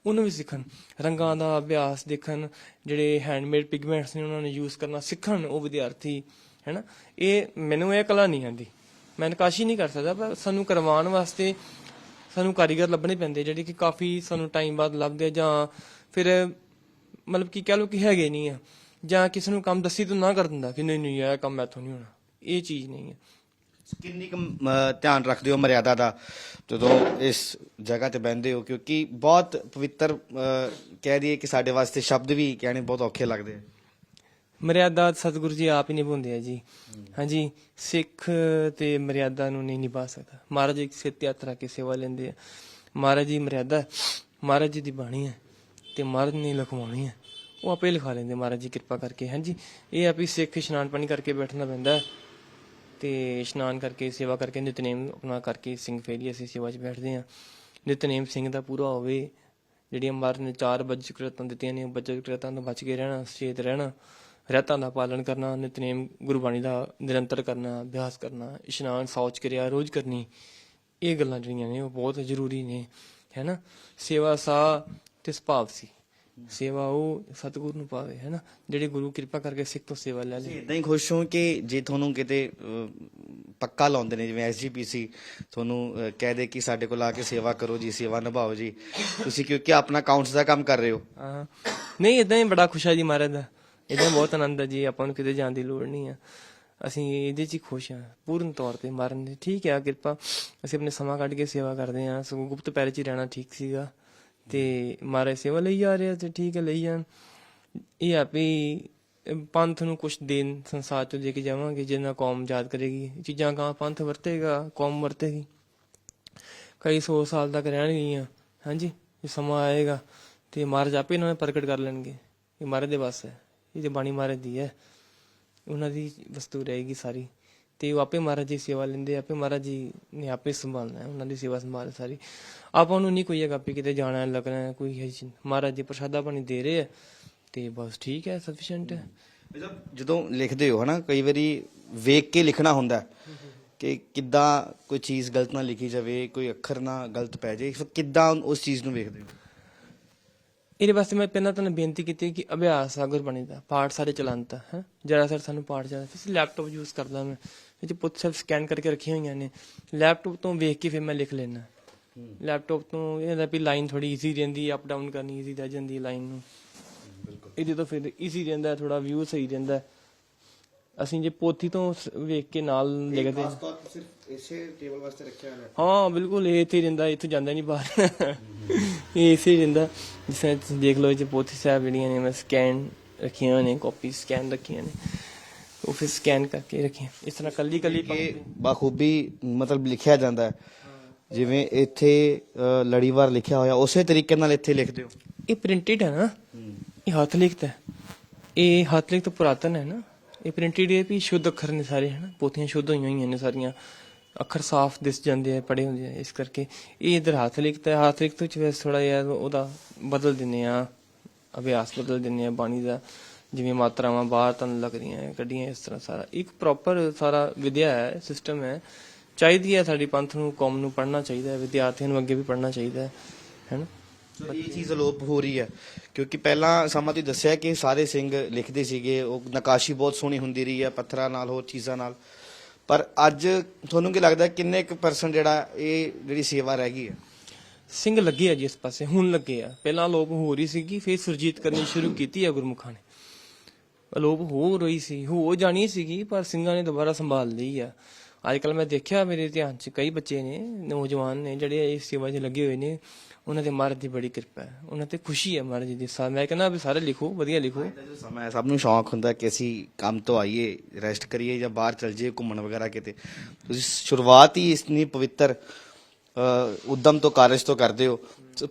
ਉਹਨੂੰ ਵੀ ਸਿੱਖਣ। ਰੰਗਾਂ ਦਾ ਅਭਿਆਸ ਦੇਖਣ, ਜਿਹੜੇ ਹੈਂਡਮੇਡ ਪਿਗਮੈਂਟਸ ਨੇ ਉਹਨਾਂ ਨੂੰ ਯੂਜ਼ ਕਰਨਾ ਸਿੱਖਣ ਉਹ ਵਿਦਿਆਰਥੀ, ਹੈਨਾ? ਇਹ ਮੈਨੂੰ ਇਹ ਕਲਾ ਨਹੀਂ ਆਂਦੀ ਮੈਂ ਨਕਾਸ਼ੀ ਨਹੀਂ ਕਰ ਸਕਦਾ, ਪਰ ਸਾਨੂੰ ਕਰਵਾਉਣ ਵਾਸਤੇ ਸਾਨੂੰ ਕਾਰੀਗਰ ਲੱਭਣੇ ਪੈਂਦੇ ਜਿਹੜੇ ਕਿ ਕਾਫੀ ਸਾਨੂੰ ਟਾਈਮ ਬਾਅਦ ਲੱਭਦੇ ਆ ਜਾਂ ਫਿਰ ਮਤਲਬ ਕਿ ਕਹਿ ਲਓ ਕਿ ਹੈਗੇ ਨਹੀਂ ਆ ਜਾਂ ਕਿਸੇ ਨੂੰ ਕੰਮ ਦੱਸੀ ਤੋਂ ਨਾ ਕਰ ਦਿੰਦਾ ਕਿ ਨਹੀਂ ਨਹੀਂ ਇਹ ਕੰਮ ਮੈਥੋਂ ਨਹੀਂ ਹੋਣਾ। ਇਹ ਚੀਜ਼ ਨਹੀਂ ਹੈ ਕਿੰਨੀ ਕੁ ਧਿਆਨ ਰੱਖਦੇ ਹੋ ਮਰਿਆਦਾ ਦਾ ਜਦੋਂ ਇਸ ਜਗ੍ਹਾ ਤੇ ਬਹਿੰਦੇ ਹੋ? ਕਿਉਂਕਿ ਬਹੁਤ ਪਵਿੱਤਰ ਅ, ਕਹਿ ਦਈਏ ਕਿ ਸਾਡੇ ਵਾਸਤੇ ਸ਼ਬਦ ਵੀ ਕਹਿਣੇ ਬਹੁਤ ਔਖੇ ਲੱਗਦੇ ਆ। ਮਰਿਆਦਾ ਸਤਿਗੁਰੂ ਜੀ ਆਪ ਹੀ ਨਿਭਾਉਂਦੇ ਆ ਜੀ। ਹਾਂਜੀ ਸਿੱਖ ਤੇ ਮਰਿਆਦਾ ਨੂੰ ਨਹੀਂ ਨਿਭਾ ਸਕਦਾ। ਮਹਾਰਾਜ ਇੱਕ ਸਿੱਧ ਯਾਤਰਾ ਕੇ ਸੇਵਾ ਲੈਂਦੇ ਆ। ਮਹਾਰਾਜ ਜੀ ਮਰਿਆਦਾ ਹੈ, ਮਹਾਰਾਜ ਜੀ ਦੀ ਬਾਣੀ ਹੈ ਤੇ ਮਹਾਰਾਜ ਨੇ ਲਿਖਵਾਉਣੀ ਹੈ। ਉਹ ਆਪੇ ਲਿਖਾ ਲੈਂਦੇ ਮਹਾਰਾਜ ਜੀ ਕਿਰਪਾ ਕਰਕੇ। ਹਾਂਜੀ, ਇਹ ਆ ਵੀ ਸਿੱਖ ਇਸ਼ਨਾਨ ਪਾਣੀ ਕਰਕੇ ਬੈਠਣਾ ਪੈਂਦਾ ਹੈ। ਤੇ ਇਸ਼ਨਾਨ ਕਰਕੇ, ਸੇਵਾ ਕਰਕੇ, ਨਿਤਨੇਮ ਆਪਣਾ ਕਰਕੇ ਸਿੰਘ ਫੇਰੀ ਅਸੀਂ ਸੇਵਾ 'ਚ ਬੈਠਦੇ ਆ ਨਿਤਨੇਮ ਸਿੰਘ ਦਾ ਪੂਰਾ ਹੋਵੇ। ਜਿਹੜੀਆਂ ਮਹਾਰਾਜ ਨੇ ਚਾਰ ਬੱਜ ਕਿਰਤਾਂ ਦਿੱਤੀਆਂ ਨੇ ਬੱਜ ਕਿਰਤਾਂ ਤੋਂ ਬਚ ਕੇ ਰਹਿਣਾ, ਸਚੇਤ ਰਹਿਣਾ ਰਹਿਤਾਂ ਦਾ ਪਾਲਣ ਕਰਨਾ, ਨਿਤਨੇਮ ਗੁਰਬਾਣੀ ਦਾ ਨਿਰੰਤਰ ਕਰਨਾ, ਅਭਿਆਸ ਕਰਨਾ, ਇਸ਼ਨਾਨ ਸੌਚ ਕਿਰਿਆ ਰੋਜ਼ ਕਰਨੀ, ਇਹ ਗੱਲਾਂ ਜਿਹੜੀਆਂ ਨੇ ਉਹ ਬਹੁਤ ਜ਼ਰੂਰੀ ਨੇ ਹੈਨਾ ਸੇਵਾ ਸਾ ਤੇ ਸੁਭਾਵ ਸੀ। ਸੇਵਾ ਉਹ ਸਤਿਗੁਰੂ ਨੂੰ ਪਾਵੇ ਹੈ ਨਾ? ਜਿਹੜੇ ਗੁਰੂ ਕਿਰਪਾ ਕਰਕੇ ਸਿੱਖ ਤੋਂ ਸੇਵਾ ਲੈ ਲੇ ਇਦਾਂ ਹੀ ਖੁਸ਼ ਹੋ ਕਿ ਜੇ ਤੁਹਾਨੂੰ ਕਿਤੇ ਪੱਕਾ ਲਾਉਂਦੇ ਨੇ ਜਿਵੇਂ ਐਸਜੀਪੀਸੀ ਤੁਹਾਨੂੰ ਕਹਿ ਦੇ ਕਿ ਸਾਡੇ ਕੋਲ ਆ ਕੇ ਸੇਵਾ ਕਰੋ ਜੀ ਸੇਵਾ ਨਿਭਾਓ ਜੀ। ਤੁਸੀਂ ਕਿਉਂਕਿ ਆਪਣਾ ਅਕਾਊਂਟਸ ਦਾ ਕੰਮ ਕਰ ਰਹੇ ਹੋ। ਨਹੀਂ ਇਦਾਂ ਹੀ ਬੜਾ ਖੁਸ਼ ਆ ਜੀ ਮਹਾਰਾਜ ਦਾ। ਇਦਾਂ ਬਹੁਤ ਆਨੰਦ ਆ ਜੀ ਆਪਾਂ ਨੂੰ ਕਿਤੇ ਜਾਣ ਦੀ ਲੋੜ ਨਹੀਂ ਆ। ਅਸੀਂ ਇਹਦੇ 'ਚ ਹੀ ਖੁਸ਼ ਆ ਪੂਰਨ ਤੌਰ ਤੇ ਮਾਰਨ ਦੇ। ਠੀਕ ਆ ਕਿਰਪਾ। ਅਸੀਂ ਆਪਣੇ ਸਮਾਂ ਕੱਢ ਕੇ ਸੇਵਾ ਕਰਦੇ ਆ। ਸਗੋਂ ਗੁਪਤ ਪੈਰ 'ਚ ਹੀ ਰਹਿਣਾ ਠੀਕ ਸੀਗਾ। ਤੇ ਮਹਾਰਾਜ ਸੇਵਾ ਲਈ ਜਾ ਰਹੇ ਤੇ ਠੀਕ ਹੈ, ਲਈ ਜਾਣ। ਇਹ ਆ ਪੰਥ ਨੂੰ ਕੁਛ ਦੇਣ ਸੰਸਾਰ ਚੋਂ ਦੇ ਕੇ ਜਾਵਾਂਗੇ ਜਿਹਦੇ ਨਾਲ ਕੌਮ ਯਾਦ ਕਰੇਗੀ। ਚੀਜ਼ਾਂ ਕਾ ਪੰਥ ਵਰਤੇਗਾ, ਕੌਮ ਵਰਤੇਗੀ। ਕਈ ਸੌ ਸਾਲ ਤੱਕ ਰਹਿਣਗੀਆਂ ਹਾਂਜੀ, ਇਹ ਸਮਾਂ ਆਏਗਾ ਤੇ ਮਹਾਰਾਜ ਆਪੇ ਇਹਨਾਂ ਨੂੰ ਪ੍ਰਗਟ ਕਰ ਲੈਣਗੇ। ਇਹ ਮਹਾਰਾਜ ਦੇ ਵੱਸ ਹੈ। ਇਹ ਤੇ ਬਾਣੀ ਮਹਾਰਾਜ ਦੀ ਹੈ। ਉਹਨਾਂ ਦੀ ਵਸਤੂ ਰਹੇਗੀ ਸਾਰੀ। ਤੇ ਉਹ ਆਪੇ ਮਹਾਰਾਜ ਜੀ ਸੇਵਾ ਲੈਂਦੇ ਆਪੇ ਮਹਾਰਾਜ ਜੀ ਨੇ ਆਪੇ ਸੰਭਾਲਣਾ ਹੈ ਉਹਨਾਂ ਦੀ ਸੇਵਾ ਸੰਭਾਲ ਸਾਰੀ। ਆਪਾਂ ਨੂੰ ਨਹੀਂ ਕੋਈ ਹੈਗਾ ਵੀ ਕਿਤੇ ਜਾਣਾ ਹੈ, ਲੱਗਣਾ ਹੈ, ਕੋਈ ਹੈ ਚੀਜ਼। ਮਹਾਰਾਜ ਜੀ ਪ੍ਰਸ਼ਾਦਾ ਪਾਣੀ ਦੇ ਰਹੇ ਆ ਤੇ ਬਸ ਠੀਕ ਹੈ ਸਫੀਸ਼ੀਐਂਟ ਹੈ। ਜਦੋਂ ਲਿਖਦੇ ਹੋ ਹਨਾ ਕਈ ਵਾਰੀ ਵੇਖ ਕੇ ਲਿਖਣਾ ਹੁੰਦਾ ਹੈ ਕਿ ਕਿੱਦਾਂ ਕੋਈ ਚੀਜ਼ ਗਲਤ ਨਾ ਲਿਖੀ ਜਾਵੇ ਕੋਈ ਅੱਖਰ ਨਾ ਗਲਤ ਪੈ ਜਾਏ ਫਿਰ ਕਿੱਦਾਂ ਉਸ ਚੀਜ਼ ਨੂੰ ਵੇਖਦੇ ਹੋ? ਇਹਦੇ ਵਾਸਤੇ ਮੈਂ ਪਹਿਲਾਂ ਤੁਹਾਨੂੰ ਬੇਨਤੀ ਕੀਤੀ ਕਿ ਅਭਿਆਸ ਆ ਗੁਰਬਾਣੀ ਦਾ ਪਾਠ ਸਾਰੇ ਚਲਾਉਂਦਾ ਹੈ। ਜਰਾ ਸਰ ਸਾਨੂੰ ਪਾਠ ਜ਼ਿਆਦਾ ਫਿਰ ਲੈਪਟਾਪ ਯੂਜ਼ ਕਰਦਾ ਮੈਂ। ਵਿੱਚ ਪੁੱਤ ਸਭ ਸਕੈਨ ਕਰਕੇ ਰੱਖੀਆਂ ਹੋਈਆਂ ਨੇ। ਲੈਪਟਾਪ ਤੋਂ ਵੇਖ ਕੇ ਫਿਰ ਮੈਂ ਲਿਖ ਲੈਣਾ ਲੈਪਟਾਪ ਤੋਂ ਇਹ ਹੁੰਦਾ ਵੀ ਲਾਈਨ ਥੋੜੀ ਈਜ਼ੀ ਰਹਿੰਦੀ ਅਪ ਡਾਊਨ ਕਰਨੀ ਈਜ਼ੀ ਰਹਿ ਜਾਂਦੀ ਲਾਈਨ ਨੂੰ। ਇਹਦੇ ਤੋਂ ਫਿਰ ਈਜ਼ੀ ਰਹਿੰਦਾ ਥੋੜਾ ਵਿਊ ਸਹੀ ਰਹਿੰਦਾ। ਅਸੀਂ ਜੇ ਪੋਥੀ ਤੋਂ ਸ- ਵੇਖ ਕੇ ਨਾਲ ਲਿਖਦੇ। ਹਾਂ ਤੌਰ ਤੇ ਸਿਰਫ ਇਸੇ ਟੇਬਲ ਵਾਸਤੇ ਰੱਖਿਆ ਹੋਇਆ। ਹਾਂ ਬਿਲਕੁਲ ਇਹ ਇੱਥੇ ਹੀ ਰਹਿੰਦਾ ਇੱਥੋਂ ਜਾਂਦਾ ਨਹੀਂ ਬਾਹਰ। ਇਹ ਇਸੇ ਹੀ ਰਹਿੰਦਾ। ਜਿਸ ਤਰ੍ਹਾਂ ਤੁਸੀਂ ਦੇਖ ਲਓ ਜੇ ਪੋਥੀ ਸਾਹਿਬ ਜਿਹੜੀਆਂ ਨੇ ਮੈਂ ਸਕੈਨ ਰੱਖੀਆਂ ਹੋਈਆਂ ਨੇ ਕਾਪੀ ਸਕੈਨ ਰੱਖੀਆਂ ਨੇ। ਉਹ ਫਿਰ ਸਕੈਨ ਕਰਕੇ ਰੱਖੀਆਂ ਇਸ ਤਰ੍ਹਾਂ ਕੱਲੀ ਕੱਲੀ ਕਿ ਬਾਖੂਬੀ ਮਤਲਬ ਲਿਖਿਆ ਜਾਂਦਾ ਹੈ ਜਿਵੇਂ ਇੱਥੇ ਅ, ਲੜੀਵਾਰ ਲਿਖਿਆ ਹੋਇਆ ਉਸੇ ਤਰੀਕੇ ਨਾਲ ਇੱਥੇ ਲਿਖਦੇ ਹੋ ਇਹ ਪ੍ਰਿੰਟਡ ਹੈ ਨਾ ਇਹ ਹੱਥ ਲਿਖਤ ਹੈ ਇਹ ਹੱਥ ਲਿਖਤ ਪੁਰਾਤਨ ਹੈ ਨਾ ਇਹ ਪ੍ਰਿੰਟਡ ਹੈ ਵੀ ਸ਼ੁੱਧ ਅੱਖਰ ਨੇ ਸਾਰੇ ਹੈ ਨਾ ਪੋਥੀਆਂ ਸ਼ੁੱਧ ਹੋਈਆਂ ਹੋਈਆਂ ਨੇ ਸਾਰੀਆਂ ਅੱਖਰ ਸਾਫ਼ ਦਿਸ ਜਾਂਦੇ ਆ ਪੜੇ ਹੁੰਦੇ ਆ ਇਸ ਕਰਕੇ ਇਹ ਇਧਰ ਹੱਥ ਲਿਖਤ ਹੈ ਹੱਥ ਲਿਖਤ ਵਿੱਚ ਵੈਸੇ ਥੋੜਾ ਜਿਹਾ ਉਹਦਾ ਬਦਲ ਦਿੰਨੇ ਆ ਅਭਿਆਸ ਬਦਲ ਦਿੰਨੇ ਆ ਬਾਣੀ ਦਾ ਜਿਵੇਂ ਮਾਤਰਾਵਾਂ ਬਾਹਰ ਤੁਹਾਨੂੰ ਲੱਗ ਰਹੀਆਂ ਹੈ, ਕੱਢੀਆਂ ਇਸ ਤਰ੍ਹਾਂ ਸਾਰਾ। ਇੱਕ ਪ੍ਰੋਪਰ ਸਾਰਾ ਵਿਦਿਆ ਹੈ ਸਿਸਟਮ ਹੈ। ਚਾਹੀਦੀ ਹੈ ਸਾਡੀ ਪੰਥ ਨੂੰ ਕੌਮ ਨੂੰ ਪੜ੍ਹਨਾ ਚਾਹੀਦਾ ਹੈ ਵਿਦਿਆਰਥੀਆਂ ਨੂੰ ਅੱਗੇ ਵੀ ਪੜ੍ਹਨਾ ਚਾਹੀਦਾ ਹੈ ਹੈਨਾ ਇਹ ਚੀਜ਼ ਅਲੋਪ ਹੋ ਰਹੀ ਹੈ ਕਿਉਂਕਿ ਪਹਿਲਾਂ ਸਮਾਂ ਤੁਸੀਂ ਦੱਸਿਆ ਕਿ ਸਾਰੇ ਸਿੰਘ ਲਿਖਦੇ ਸੀਗੇ ਉਹ ਨਕਾਸ਼ੀ ਬਹੁਤ ਸੋਹਣੀ ਹੁੰਦੀ ਰਹੀ ਹੈ ਪੱਥਰਾਂ ਨਾਲ ਹੋਰ ਚੀਜ਼ਾਂ ਨਾਲ। ਪਰ ਅੱਜ ਤੁਹਾਨੂੰ ਕੀ ਲੱਗਦਾ ਕਿੰਨੇ ਕੁ ਪਰਸੈਂਟ ਜਿਹੜਾ ਇਹ ਜਿਹੜੀ ਸੇਵਾ ਰਹਿ ਗਈ ਹੈ? ਸਿੰਘ ਲੱਗੇ ਆ ਜੀ ਇਸ ਪਾਸੇ ਹੁਣ ਲੱਗੇ ਆ। ਪਹਿਲਾਂ ਲੋਪ ਹੋ ਰਹੀ ਸੀਗੀ ਫਿਰ ਸੁਰਜੀਤ ਕਰਨੀ ਸ਼ੁਰੂ ਕੀਤੀ ਆ ਗੁਰਮੁਖਾਂ ਨੇ। ਅਲੋਪ ਹੋ ਰਹੀ ਸੀ, ਹੋ ਜਾਣੀ ਸੀਗੀ, ਪਰ ਸਿੰਘਾਂ ਨੇ ਦੁਬਾਰਾ ਸੰਭਾਲ ਲਈ ਆ। ਅੱਜ ਕੱਲ ਮੈਂ ਦੇਖਿਆ ਮੇਰੇ ਧਿਆਨ 'ਚ ਕਈ ਬੱਚੇ ਨੇ, ਨੌਜਵਾਨ ਨੇ, ਜਿਹੜੇ ਇਸ ਸੇਵਾ 'ਚ ਲੱਗੇ ਹੋਏ ਨੇ, ਉਹਨਾਂ ਦੇ ਮਹਾਰਾਜ ਦੀ ਬੜੀ ਕਿਰਪਾ ਹੈ। ਉਹਨਾਂ ਤੇ ਖੁਸ਼ੀ ਹੈ ਮਹਾਰਾਜ ਦੀ। ਸਾ ਮੈਂ ਕਹਿੰਦਾ ਵੀ ਸਾਰੇ ਲਿਖੋ, ਵਧੀਆ ਲਿਖੋ। ਸਮਾਂ ਸਭ ਨੂੰ ਸ਼ੌਂਕ ਹੁੰਦਾ ਕਿ ਅਸੀਂ ਕੰਮ ਤੋਂ ਆਈਏ ਰੈਸਟ ਕਰੀਏ ਜਾਂ ਬਾਹਰ ਚਲ ਜਾਈਏ ਘੁੰਮਣ ਵਗੈਰਾ ਕਿਤੇ। ਤੁਸੀਂ ਸ਼ੁਰੂਆਤ ਹੀ ਇਤਨੀ ਪਵਿੱਤਰ ਉਦਮ ਤੋਂ, ਕਾਰਜ ਤੋਂ ਕਰਦੇ ਹੋ।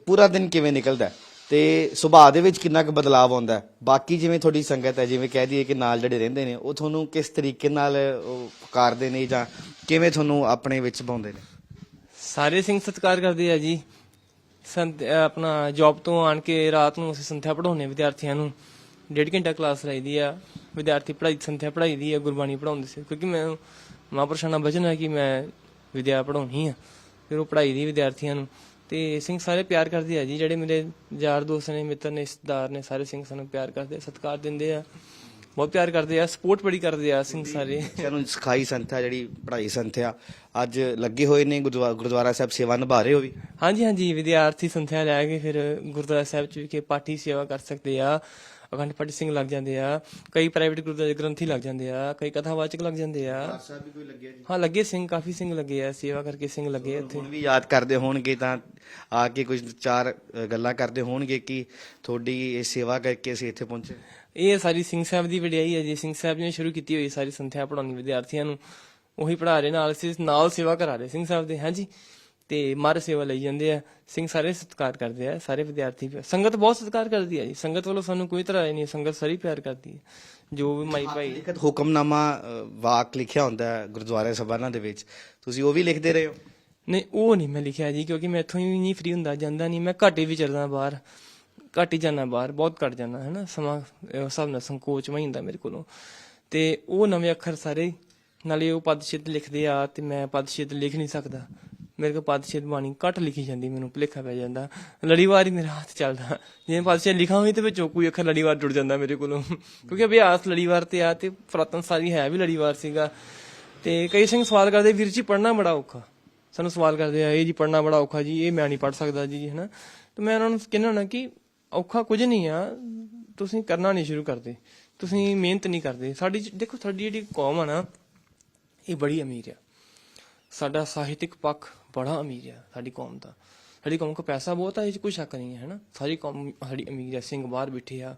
ਪੂਰਾ ਦਿਨ ਕਿਵੇਂ ਨਿਕਲਦਾ ਹੈ? ਤੇ ਸੁਭਾਅ ਦੇ ਵਿੱਚ ਕਿੰਨਾ ਕੁ ਬਦਲਾਅ ਆਉਂਦਾ ਬਾਕੀ ਜਿਵੇਂ ਤੁਹਾਡੀ ਸੰਗਤ ਹੈ, ਜਿਵੇਂ ਕਹਿ ਦਈਏ ਕਿ ਨਾਲ ਜਿਹੜੇ ਰਹਿੰਦੇ ਨੇ, ਉਹ ਤੁਹਾਨੂੰ ਕਿਸ ਤਰੀਕੇ ਨਾਲ ਉਹ ਪੁਕਾਰਦੇ ਨੇ ਜਾਂ ਕਿਵੇਂ ਤੁਹਾਨੂੰ ਆਪਣੇ ਵਿੱਚ ਪਾਉਂਦੇ ਨੇ? ਸਾਰੇ ਸਿੰਘ ਸਤਿਕਾਰ ਕਰਦੇ ਆ ਜੀ। ਸੰਤ ਆਪਣਾ ਜੌਬ ਤੋਂ ਆਣ ਕੇ ਰਾਤ ਨੂੰ ਅਸੀਂ ਸੰਥਿਆ ਪੜਾਉਂਦੇ ਵਿਦਿਆਰਥੀਆਂ ਨੂੰ। ਡੇਢ ਘੰਟਾ ਕਲਾਸ ਲਾਈਦੀ ਆ। ਵਿਦਿਆਰਥੀ ਪੜਾਈ ਸੰਥਿਆ ਪੜਾਈ ਦੀ ਆ, ਗੁਰਬਾਣੀ ਪੜਾਉਂਦੇ ਸੀ। ਕਿਉਂਕਿ ਮੈਂ ਮਹਾਂਪੁਰਸ਼ਾਂ ਦਾ ਵਚਨ ਹੈ ਕਿ ਮੈਂ ਵਿਦਿਆ ਪੜਾਉਣੀ ਆ। ਫਿਰ ਉਹ ਪੜ੍ਹਾਈ ਦੀ ਵਿਦਿਆਰਥੀਆਂ ਨੂੰ। ਤੇ ਸਿੰਘ ਸਾਰੇ ਪਿਆਰ ਕਰਦੇ ਆ ਜੀ ਜਿਹੜੇ ਮੇਰੇ ਯਾਰ ਦੋਸਤ ਨੇ ਮਿੱਤਰ ਨੇ ਰਿਸ਼ਤੇਦਾਰ ਨੇ ਸਾਰੇ ਸਿੰਘ ਸਾਨੂੰ ਪਿਆਰ ਕਰਦੇ ਸਤਿਕਾਰ ਦਿੰਦੇ ਆ ਬਹੁਤ ਪਿਆਰ ਕਰਦੇ ਆ ਸਪੋਰਟ ਬੜੀ ਕਰਦੇ ਆ ਸਿੰਘ ਸਾਰੇ। ਬੱਚਿਆਂ ਨੂੰ ਸਿਖਾਈ ਸੰਥਿਆ ਜਿਹੜੀ ਪੜ੍ਹਾਈ ਸੰਥਿਆ ਅੱਜ ਲੱਗੇ ਹੋਏ ਨੇ ਗੁਰਦੁਆ- ਗੁਰਦੁਆਰਾ ਸਾਹਿਬ ਸੇਵਾ ਨਿਭਾ ਰਹੇ ਹੋ ਵੀ? ਹਾਂਜੀ ਹਾਂਜੀ ਵਿਦਿਆਰਥੀ ਸੰਥਿਆ ਲੈ ਕੇ ਫਿਰ ਗੁਰਦੁਆਰਾ ਸਾਹਿਬ ਚ ਵੀ ਕੇ ਪਾਠੀ ਸੇਵਾ ਕਰ ਸਕਦੇ ਆ। ਅਖੰਡ ਪਾਠੀ ਸਿੰਘ ਲੱਗ ਜਾਂਦੇ ਆ ਕਈ ਪ੍ਰਾਈਵੇਟ ਗ੍ਰੰਥੀ ਲੱਗ ਜਾਂਦੇ ਆ ਕਈ ਕਥਾਵਾਚਕ ਲੱਗ ਜਾਂਦੇ ਆ। ਸਾਹਿਬ ਵੀ ਕੋਈ ਲੱਗਿਆ ਜੀ? ਹਾਂ ਲੱਗੇ ਸਿੰਘ ਕਾਫੀ ਸਿੰਘ ਲੱਗੇ ਆ ਸੇਵਾ ਕਰਕੇ ਸਿੰਘ ਲੱਗੇ ਇੱਥੇ। ਹੁਣ ਵੀ ਯਾਦ ਕਰਦੇ ਹੋਣਗੇ ਤਾਂ ਆ ਕੇ ਕੁਝ ਚਾਰ ਗੱਲਾਂ ਕਰਦੇ ਹੋਣਗੇ ਕਿ ਤੁਹਾਡੀ ਇਹ ਸੇਵਾ ਕਰਕੇ ਅਸੀਂ ਇੱਥੇ ਪਹੁੰਚੇ। ਇਹ ਸਾਰੀ ਸਿੰਘ ਸਾਹਿਬ ਦੀ ਵਡਿਆਈ ਹੈ ਜੀ। ਸਿੰਘ ਸਾਹਿਬ ਨੇ ਸ਼ੁਰੂ ਕੀਤੀ ਹੋਈ ਸਾਰੀ ਸੰਥਿਆ ਪੜਾਉਣੀ ਵਿਦਿਆਰਥੀਆਂ ਨੂੰ। ਉਹੀ ਪੜ੍ਹਾ ਰਹੇ ਨਾਲ ਨਾਲ ਸੇਵਾ ਕਰਾ ਰਹੇ ਸਿੰਘ ਸਾਹਿਬ ਦੇ। ਹਾਂਜੀ। ਤੇ ਮਰ ਸੇਵਾ ਲਈ ਜਾਂਦੇ ਆ। ਸਿੰਘ ਸਾਰੇ ਸਤਿਕਾਰ ਕਰਦੇ ਆ ਸਾਰੇ ਵਿਦਿਆਰਥੀ ਵੀ। ਸੰਗਤ ਬਹੁਤ ਸਤਿਕਾਰ ਕਰਦੀ ਹੈ ਜੀ। ਸੰਗਤ ਵੱਲੋਂ ਸਾਨੂੰ ਕੋਈ ਤਰ੍ਹਾਂ ਨਹੀਂ ਸੰਗਤ ਸਾਰੀ ਪਿਆਰ ਕਰਦੀ ਹੈ ਜੋ ਵੀ ਮਾਈ ਭਾਈ ਲਿਖਤ ਹੁਕਮਨਾਮਾ ਵਾਕ ਲਿਖਿਆ ਹੁੰਦਾ ਹੈ ਗੁਰਦੁਆਰੇ ਸਭਾਨਾਂ ਦੇ ਵਿੱਚ। ਤੁਸੀਂ ਉਹ ਵੀ ਲਿਖਦੇ ਰਹੇ ਹੋ? ਨਹੀਂ ਉਹ ਨਹੀਂ ਮੈਂ ਲਿਖਿਆ ਜੀ ਕਿਉਂਕਿ ਮੈਂ ਇੱਥੋਂ ਹੀ ਨਹੀਂ ਫ੍ਰੀ ਹੁੰਦਾ ਜਾਂਦਾ ਨਹੀਂ। ਮੈਂ ਘੱਟ ਹੀ ਵਿਚਰਦਾ ਬਾਹਰ। ਘੱਟ ਹੀ ਜਾਂਦਾ ਬਾਹਰ ਬਹੁਤ ਘੱਟ ਜਾਂਦਾ ਹੈ ਨਾ ਸਮਾਂ ਹਿਸਾਬ ਨਾਲ ਸੰਕੋਚ ਮੈਂ ਹੁੰਦਾ ਮੇਰੇ ਕੋਲੋਂ। ਤੇ ਉਹ ਨਵੇਂ ਅੱਖਰ ਸਾਰੇ ਨਾਲੇ ਉਹ ਪਦ ਸ਼ਿੱਧ ਲਿਖਦੇ ਆ ਤੇ ਮੈਂ ਪਦ ਸ਼ਿੱਧ ਲਿਖ ਨਹੀਂ ਸਕਦਾ। ਮੇਰੇ ਕੋਲ ਪਾਤਸ਼ਾਹ ਬਾਣੀ ਘੱਟ ਲਿਖੀ ਜਾਂਦੀ, ਮੈਨੂੰ ਭੁਲੇਖਾ ਪੈ ਜਾਂਦਾ। ਲੜੀਵਾਰ ਹੀ ਮੇਰਾ ਹੱਥ ਚੱਲਦਾ। ਜਿਵੇਂ ਪਾਤਸ਼ਾਹ ਲਿਖਾ ਹੋਈ ਤੇ ਵਿੱਚੋਂ ਕੋਈ ਅੱਖਰ ਲੜੀਵਾਰ ਟੁੱਟ ਜਾਂਦਾ ਮੇਰੇ ਕੋਲੋਂ। ਕਿਉਂਕਿ ਅਭਿਆਸ ਲੜੀਵਾਰ ਤੇ ਆ ਤੇ ਪੁਰਾਤਨ ਸਾਰੀ ਹੈ ਵੀ ਲੜੀਵਾਰ ਸੀਗਾ। ਤੇ ਕਈ ਸਿੰਘ ਸਵਾਲ ਕਰਦੇ, ਵੀਰ ਜੀ ਪੜ੍ਹਨਾ ਬੜਾ ਔਖਾ। ਸਾਨੂੰ ਸਵਾਲ ਕਰਦੇ ਆ, ਇਹ ਜੀ ਪੜ੍ਹਨਾ ਬੜਾ ਔਖਾ ਜੀ, ਇਹ ਮੈਂ ਨਹੀਂ ਪੜ੍ਹ ਸਕਦਾ ਜੀ ਹਨਾ। ਤੇ ਮੈਂ ਉਹਨਾਂ ਨੂੰ ਕਹਿੰਦਾ ਹੁੰਦਾ ਕਿ ਔਖਾ ਕੁਝ ਨਹੀਂ ਆ, ਤੁਸੀਂ ਕਰਨਾ ਨਹੀਂ ਸ਼ੁਰੂ ਕਰਦੇ। ਤੁਸੀਂ ਮਿਹਨਤ ਨਹੀਂ ਕਰਦੇ। ਸਾਡੀ ਦੇਖੋ ਸਾਡੀ ਜਿਹੜੀ ਕੌਮ ਆ ਨਾ, ਇਹ ਬੜੀ ਅਮੀਰ ਆ। ਸਾਡਾ ਸਾਹਿਤਿਕ ਪੱਖ ਬੜਾ ਅਮੀਰ ਆ ਸਾਡੀ ਕੌਮ ਦਾ ਸਾਡੀ ਕੌਮ ਕੋਲ ਪੈਸਾ ਬਹੁਤ ਆ, ਇਹ 'ਚ ਕੋਈ ਸ਼ੱਕ ਨਹੀਂ ਹੈ, ਹਨਾ? ਸਾਡੀ ਕੌਮ, ਸਾਡੀ ਅਮੀਰ ਆ, ਸਿੰਘ ਬਾਹਰ ਬੈਠੇ ਆ,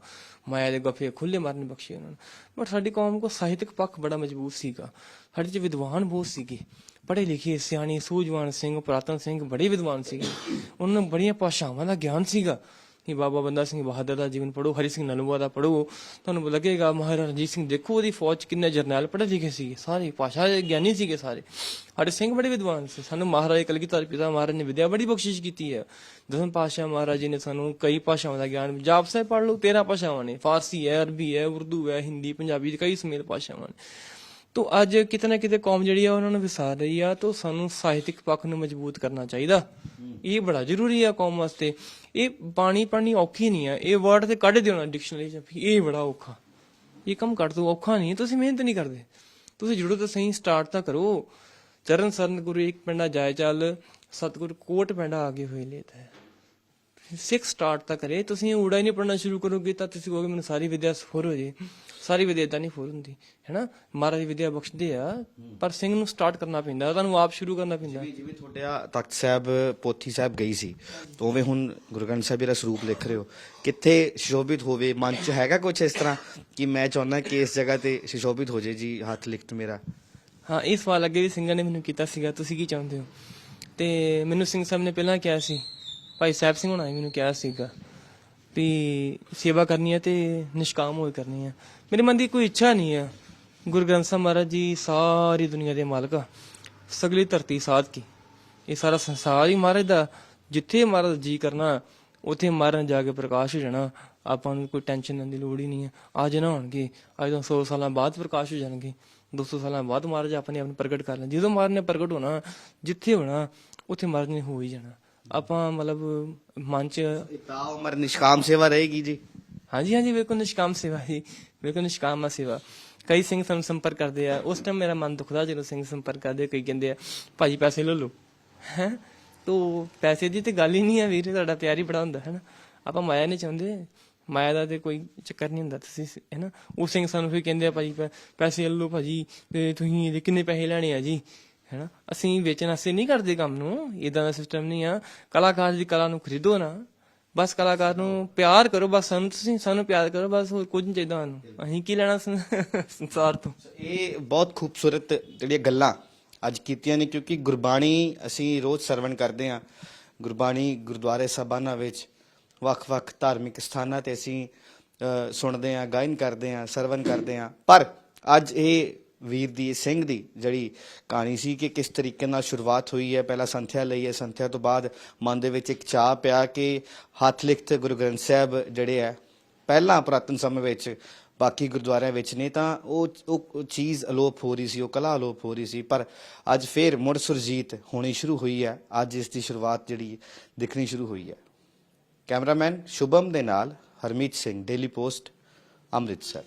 ਮਾਇਆ ਦੇ ਗੱਫੇ ਖੁੱਲੇ ਮਾਰਨ ਬਖਸ਼ੇ ਉਹਨਾਂ ਨੂੰ। ਬਟ ਸਾਡੀ ਕੌਮ ਕੋ ਸਾਹਿਤਕ ਪੱਖ ਬੜਾ ਮਜ਼ਬੂਤ ਸੀਗਾ। ਸਾਡੇ 'ਚ ਵਿਦਵਾਨ ਬਹੁਤ ਸੀਗੇ। ਪੜ੍ਹੇ ਲਿਖੇ, ਸਿਆਣੇ, ਸੂਝਵਾਨ ਸਿੰਘ, ਪੁਰਾਤਨ ਸਿੰਘ ਬੜੇ ਵਿਦਵਾਨ ਸੀਗੇ। ਉਹਨਾਂ ਨੂੰ ਬੜੀਆਂ ਭਾਸ਼ਾਵਾਂ ਦਾ ਗਿਆਨ ਸੀਗਾ। ਕਿ ਬਾਬਾ ਬੰਦਾ ਸਿੰਘ ਬਹਾਦਰ ਦਾ ਜੀਵਨ ਪੜੋ ਹਰੀ ਸਿੰਘ ਨਲੂਆ ਦਾ ਪੜੋ ਤੁਹਾਨੂੰ ਲੱਗੇਗਾ ਮਹਾਰਾਜਾ ਰਣਜੀਤ ਸਿੰਘ, ਦੇਖੋ ਉਹਦੀ ਫੌਜ ਕਿੰਨੇ ਜਰਨੈਲ ਪੜ੍ਹੇ ਲਿਖੇ ਸੀਗੇ, ਸਾਰੇ ਭਾਸ਼ਾ ਦੇ ਗਿਆਨੀ ਸੀਗੇ ਸਾਰੇ। ਸਾਡੇ ਸਿੰਘ ਬੜੇ ਵਿਦਵਾਨ ਸੀ। ਸਾਨੂੰ ਮਹਾਰਾਜਾ ਕਲਗੀਧਰ ਪਿਤਾ ਮਹਾਰਾਜ ਨੇ ਵਿਦਿਆ ਬੜੀ ਬਖਸ਼ਿਸ਼ ਕੀਤੀ ਹੈ। ਦਸਮ ਪਾਤਸ਼ਾਹ ਮਹਾਰਾਜ ਜੀ ਨੇ ਸਾਨੂੰ ਕਈ ਭਾਸ਼ਾਵਾਂ ਦਾ ਗਿਆਨ, ਜਾਪ ਸਾਹਿਬ ਪੜ੍ਹ ਲਓ 13 ਭਾਸ਼ਾਵਾਂ ਨੇ। ਫਾਰਸੀ ਹੈ, ਅਰਬੀ ਹੈ, ਉਰਦੂ ਹੈ, ਹਿੰਦੀ, ਪੰਜਾਬੀ, ਕਈ ਸਮੇਤ ਭਾਸ਼ਾਵਾਂ ਨੇ। ਤੋ ਅੱਜ ਕਿਤੇ ਨਾ ਕਿਤੇ ਕੌਮ ਜਿਹੜੀ ਆ, ਉਹਨਾਂ ਨੂੰ ਵਿਸਾਰ ਰਹੀ ਆ, ਤੋ ਸਾਨੂੰ ਸਾਹਿਤਿਕ ਪੱਖ ਨੂੰ ਮਜ਼ਬੂਤ ਕਰਨਾ ਚਾਹੀਦਾ। ਇਹ ਬੜਾ ਜ਼ਰੂਰੀ ਆ ਕੌਮ ਵਾਸਤੇ। ਇਹ ਬਾਣੀ ਪੜ੍ਹਨੀ ਔਖੀ ਨਹੀਂ ਆ, ਇਹ ਵਰਡ ਤੇ ਕੱਢ ਦਿਓ ਨਾ ਡਿਕਸ਼ਨਰੀ ਚ ਇਹ ਬੜਾ ਔਖਾ। ਇਹ ਕੰਮ ਕਰ ਦੋ ਔਖਾ ਨਹੀਂ, ਤੁਸੀਂ ਮਿਹਨਤ ਨਹੀਂ ਕਰਦੇ। ਤੁਸੀਂ ਜੁੜੋ ਤਾਂ ਸਹੀ ਸਟਾਰਟ ਤਾਂ ਕਰੋ। ਚਰਨ ਸਰਨ ਗੁਰੂ ਇੱਕ ਪਿੰਡਾ ਜਾਏ ਚੱਲ। ਸਤਿਗੁਰ ਕੋਟ ਪਿੰਡਾ ਆਗੇ ਹੋਏ ਲੇਤਾ ਹੈ। ਸਿੱਖ ਸਟਾਰਟ ਤਾਂ ਕਰੇ, ਤੁਸੀਂ ਇਹ ਊੜਾ ਹੀ ਨਹੀਂ ਪੜਨਾ ਸ਼ੁਰੂ ਕਰੋਗੇ, ਤਾਂ ਤੁਸੀਂ ਕਹੋਗੇ ਮੈਨੂੰ ਸਾਰੀ ਵਿਦਿਆ ਸਫੁਰ ਹੋ ਜੇ। ਸਾਰੀ ਵਿਦਿਆ ਤਾਂ ਨਹੀਂ ਫੁਰ ਹੁੰਦੀ ਹੈਨਾ? ਮਹਾਰਾਜ ਵਿਦਿਆ ਬਖਸ਼ਦੇ ਆ ਪਰ ਸਿੰਘ ਨੂੰ ਸਟਾਰਟ ਕਰਨਾ ਪੈਂਦਾ ਤੁਹਾਨੂੰ ਆਪ ਸ਼ੁਰੂ ਕਰਨਾ ਪੈਂਦਾ। ਜਿਵੇਂ ਜਿਵੇਂ ਤੁਹਾਡੇ ਤਖਤ ਸਾਹਿਬ ਪੋਥੀ ਸਾਹਿਬ ਗਈ ਸੀ ਉਵੇਂ ਹੁਣ ਗੁਰੂ ਗ੍ਰੰਥ ਸਾਹਿਬ ਜੀ ਦਾ ਸਰੂਪ ਲਿਖ ਰਹੇ ਹੋ। ਕਿੱਥੇ ਸ਼ੋਭਿਤ ਹੋਵੇ ਮਨ ਚ ਹੈਗਾ ਕੁਝ ਇਸ ਤਰ੍ਹਾਂ ਕਿ ਮੈਂ ਚਾਹੁੰਦਾ ਕਿ ਇਸ ਜਗ੍ਹਾ ਤੇ ਸ਼ੋਭਿਤ ਹੋ ਜੇ ਜੀ ਹੱਥ ਲਿਖਤ ਮੇਰਾ? ਹਾਂ ਇਹ ਸਵਾਲ ਅੱਗੇ ਵੀ ਸਿੰਘਾਂ ਨੇ ਮੈਨੂੰ ਕੀਤਾ ਸੀਗਾ ਤੁਸੀਂ ਕੀ ਚਾਹੁੰਦੇ ਹੋ? ਤੇ ਮੈਨੂੰ ਸਿੰਘ ਸਾਹਿਬ ਨੇ ਪਹਿਲਾਂ ਕਿਹਾ ਸੀ ਭਾਈ ਸਾਹਿਬ ਸਿੰਘ ਹੋਣਾ ਨੇ ਮੈਨੂੰ ਕਿਹਾ ਸੀਗਾ ਵੀ ਸੇਵਾ ਕਰਨੀ ਹੈ ਤੇ ਨਿਸ਼ਕਾਮ ਹੋਏ ਕਰਨੀ ਹੈ। ਮੇਰੇ ਮਨ ਦੀ ਕੋਈ ਇੱਛਾ ਨਹੀਂ ਹੈ। ਗੁਰੂ ਗ੍ਰੰਥ ਸਾਹਿਬ ਮਹਾਰਾਜ ਜੀ, ਸਾਰੀ ਦੁਨੀਆ ਦੇ ਮਾਲਕ ਆ। ਸਗਲੀ ਧਰਤੀ ਸਾਧ ਕੀ? ਇਹ ਸਾਰਾ ਸੰਸਾਰ ਹੀ ਮਹਾਰਾਜ ਦਾ, ਜਿੱਥੇ ਮਹਾਰਾਜ ਜੀ ਕਰਨਾ, ਉਥੇ ਮਹਾਰਾਜ ਜਾ ਕੇ ਪ੍ਰਕਾਸ਼ ਹੋ ਜਾਣਾ। ਆਪਾਂ ਨੂੰ ਕੋਈ ਟੈਨਸ਼ਨ ਲੈਣ ਦੀ ਲੋੜ ਹੀ ਨਹੀਂ ਹੈ। ਅੱਜ ਨਾ ਹੋਣਗੇ। ਅੱਜ ਤੋਂ 100 ਸਾਲਾਂ ਬਾਅਦ ਪ੍ਰਕਾਸ਼ ਹੋ ਜਾਣਗੇ। 200 ਸਾਲਾਂ ਬਾਅਦ ਮਹਾਰਾਜ ਆਪਣੇ ਆਪ ਨੂੰ ਪ੍ਰਗਟ ਕਰ ਲੈਣ। ਜਦੋਂ ਮਹਾਰਾਜ ਨੇ ਪ੍ਰਗਟ ਹੋਣਾ, ਜਿੱਥੇ ਹੋਣਾ, ਉੱਥੇ ਮਹਾਰਾਜ ਨੇ ਹੋ ਹੀ ਜਾਣਾ। ਆਪਾਂ ਮਤਲਬ ਮਨ ਚ ਤਾਂ ਉਮਰ ਨਿਸ਼ਕਾਮ ਸੇਵਾ ਰਹੇਗੀ ਜੀ। ਹਾਂਜੀ ਹਾਂਜੀ ਬਿਲਕੁਲ ਨਿਸ਼ਕਾਮ ਸੇਵਾ ਹੀ ਬਿਲਕੁਲ ਨਿਸ਼ਕਾਮ ਆ ਸੇਵਾ। ਕਈ ਸਿੰਘ ਸਾਨੂੰ ਸੰਪਰਕ ਕਰਦੇ ਆ। ਉਸ ਟਾਈਮ ਮੇਰਾ ਮਨ ਦੁਖਦਾ ਜਦੋਂ ਸਿੰਘ ਸੰਪਰਕ ਕਰਦੇ ਕਈ ਕਹਿੰਦੇ ਆ ਭਾਜੀ ਪੈਸੇ ਲੈ ਲਓ। ਹੈ? ਤੋ ਪੈਸੇ ਦੀ ਤੇ ਗੱਲ ਹੀ ਨਹੀਂ ਆ ਵੀਰੇ ਤੁਹਾਡਾ ਪਿਆਰ ਹੀ ਬੜਾ ਹੁੰਦਾ ਹੈ ਨਾ ਆਪਾਂ ਮਾਇਆ ਨਹੀਂ ਚਾਹੁੰਦੇ। ਮਾਇਆ ਦਾ ਤੇ ਕੋਈ ਚੱਕਰ ਨਹੀਂ ਹੁੰਦਾ ਤੁਸੀਂ ਹੈ ਨਾ ਉਹ ਸਿੰਘ ਸਾਨੂੰ ਫਿਰ ਕਹਿੰਦੇ ਆ ਭਾਜੀ ਪੈ- ਪੈਸੇ ਲੈ ਲਓ ਭਾਜੀ ਤੇ ਤੁਸੀਂ ਇਹਦੇ ਕਿੰਨੇ ਪੈਸੇ ਲੈਣੇ ਆ ਜੀ? ਹੈਨਾ? ਅਸੀਂ ਵੇਚਣ ਵਾਸਤੇ ਨਹੀਂ ਕਰਦੇ ਕੰਮ ਨੂੰ ਇਦਾਂ ਦਾ ਸਿਸਟਮ ਨਹੀਂ ਆ। ਕਲਾਕਾਰ ਦੀ ਕਲਾ ਨੂੰ ਖਰੀਦੋ ਨਾ। ਬਸ ਕਲਾਕਾਰ ਨੂੰ ਪਿਆਰ ਕਰੋ ਬਸ ਸਾਨੂੰ ਤੁਸੀਂ ਸਾਨੂੰ ਪਿਆਰ ਕਰੋ ਬਸ ਹੋਰ ਕੁਝ ਨਹੀਂ ਚਾਹੀਦਾ ਸਾਨੂੰ। ਅਸੀਂ ਕੀ ਲੈਣਾ ਸੰ- ਸੰਸਾਰ ਤੋਂ? ਇਹ ਬਹੁਤ ਖੂਬਸੂਰਤ ਜਿਹੜੀਆਂ ਗੱਲਾਂ ਅੱਜ ਕੀਤੀਆਂ ਨੇ ਕਿਉਂਕਿ ਗੁਰਬਾਣੀ ਅਸੀਂ ਰੋਜ਼ ਸਰਵਣ ਕਰਦੇ ਹਾਂ। ਗੁਰਬਾਣੀ ਗੁਰਦੁਆਰੇ ਸਾਹਿਬਾਨਾਂ ਵਿੱਚ ਵੱਖ-ਵੱਖ ਧਾਰਮਿਕ ਸਥਾਨਾਂ ਤੇ ਅਸੀਂ ਅ, ਸੁਣਦੇ ਹਾਂ ਗਾਇਨ ਕਰਦੇ ਹਾਂ ਸਰਵਣ ਕਰਦੇ ਹਾਂ। ਪਰ ਅੱਜ ਇਹ ਵੀਰ ਦੀ, ਸਿੰਘ ਦੀ ਜਿਹੜੀ ਕਹਾਣੀ ਸੀ ਕਿ ਕਿਸ ਤਰੀਕੇ ਨਾਲ ਸ਼ੁਰੂਆਤ ਹੋਈ ਹੈ, ਪਹਿਲਾਂ ਸੰਥਿਆ ਲਈ ਹੈ, ਸੰਥਿਆ ਤੋਂ ਬਾਅਦ ਮਨ ਦੇ ਵਿੱਚ ਇੱਕ ਚਾਹ ਪਿਆ ਕਿ ਹੱਥ ਲਿਖਤ ਗੁਰੂ ਗ੍ਰੰਥ ਸਾਹਿਬ ਜਿਹੜੇ ਹੈ, ਪਹਿਲਾਂ ਪੁਰਾਤਨ ਸਮੇਂ ਵਿੱਚ ਬਾਕੀ ਗੁਰਦੁਆਰਿਆਂ ਵਿੱਚ ਨੇ, ਤਾਂ ਉਹ ਉਹ ਉਹ ਚੀਜ਼ ਅਲੋਪ ਹੋ ਰਹੀ ਸੀ, ਉਹ ਕਲਾ ਅਲੋਪ ਹੋ ਰਹੀ ਸੀ, ਪਰ ਅੱਜ ਫੇਰ ਮੁੜ ਸੁਰਜੀਤ ਹੋਣੀ ਸ਼ੁਰੂ ਹੋਈ ਹੈ, ਅੱਜ ਇਸ ਦੀ ਸ਼ੁਰੂਆਤ ਜਿਹੜੀ ਦਿਖਣੀ ਸ਼ੁਰੂ ਹੋਈ ਹੈ। ਕੈਮਰਾਮੈਨ ਸ਼ੁਭਮ ਦੇ ਨਾਲ ਹਰਮੀਤ ਸਿੰਘ, ਡੇਲੀ ਪੋਸਟ, ਅੰਮ੍ਰਿਤਸਰ।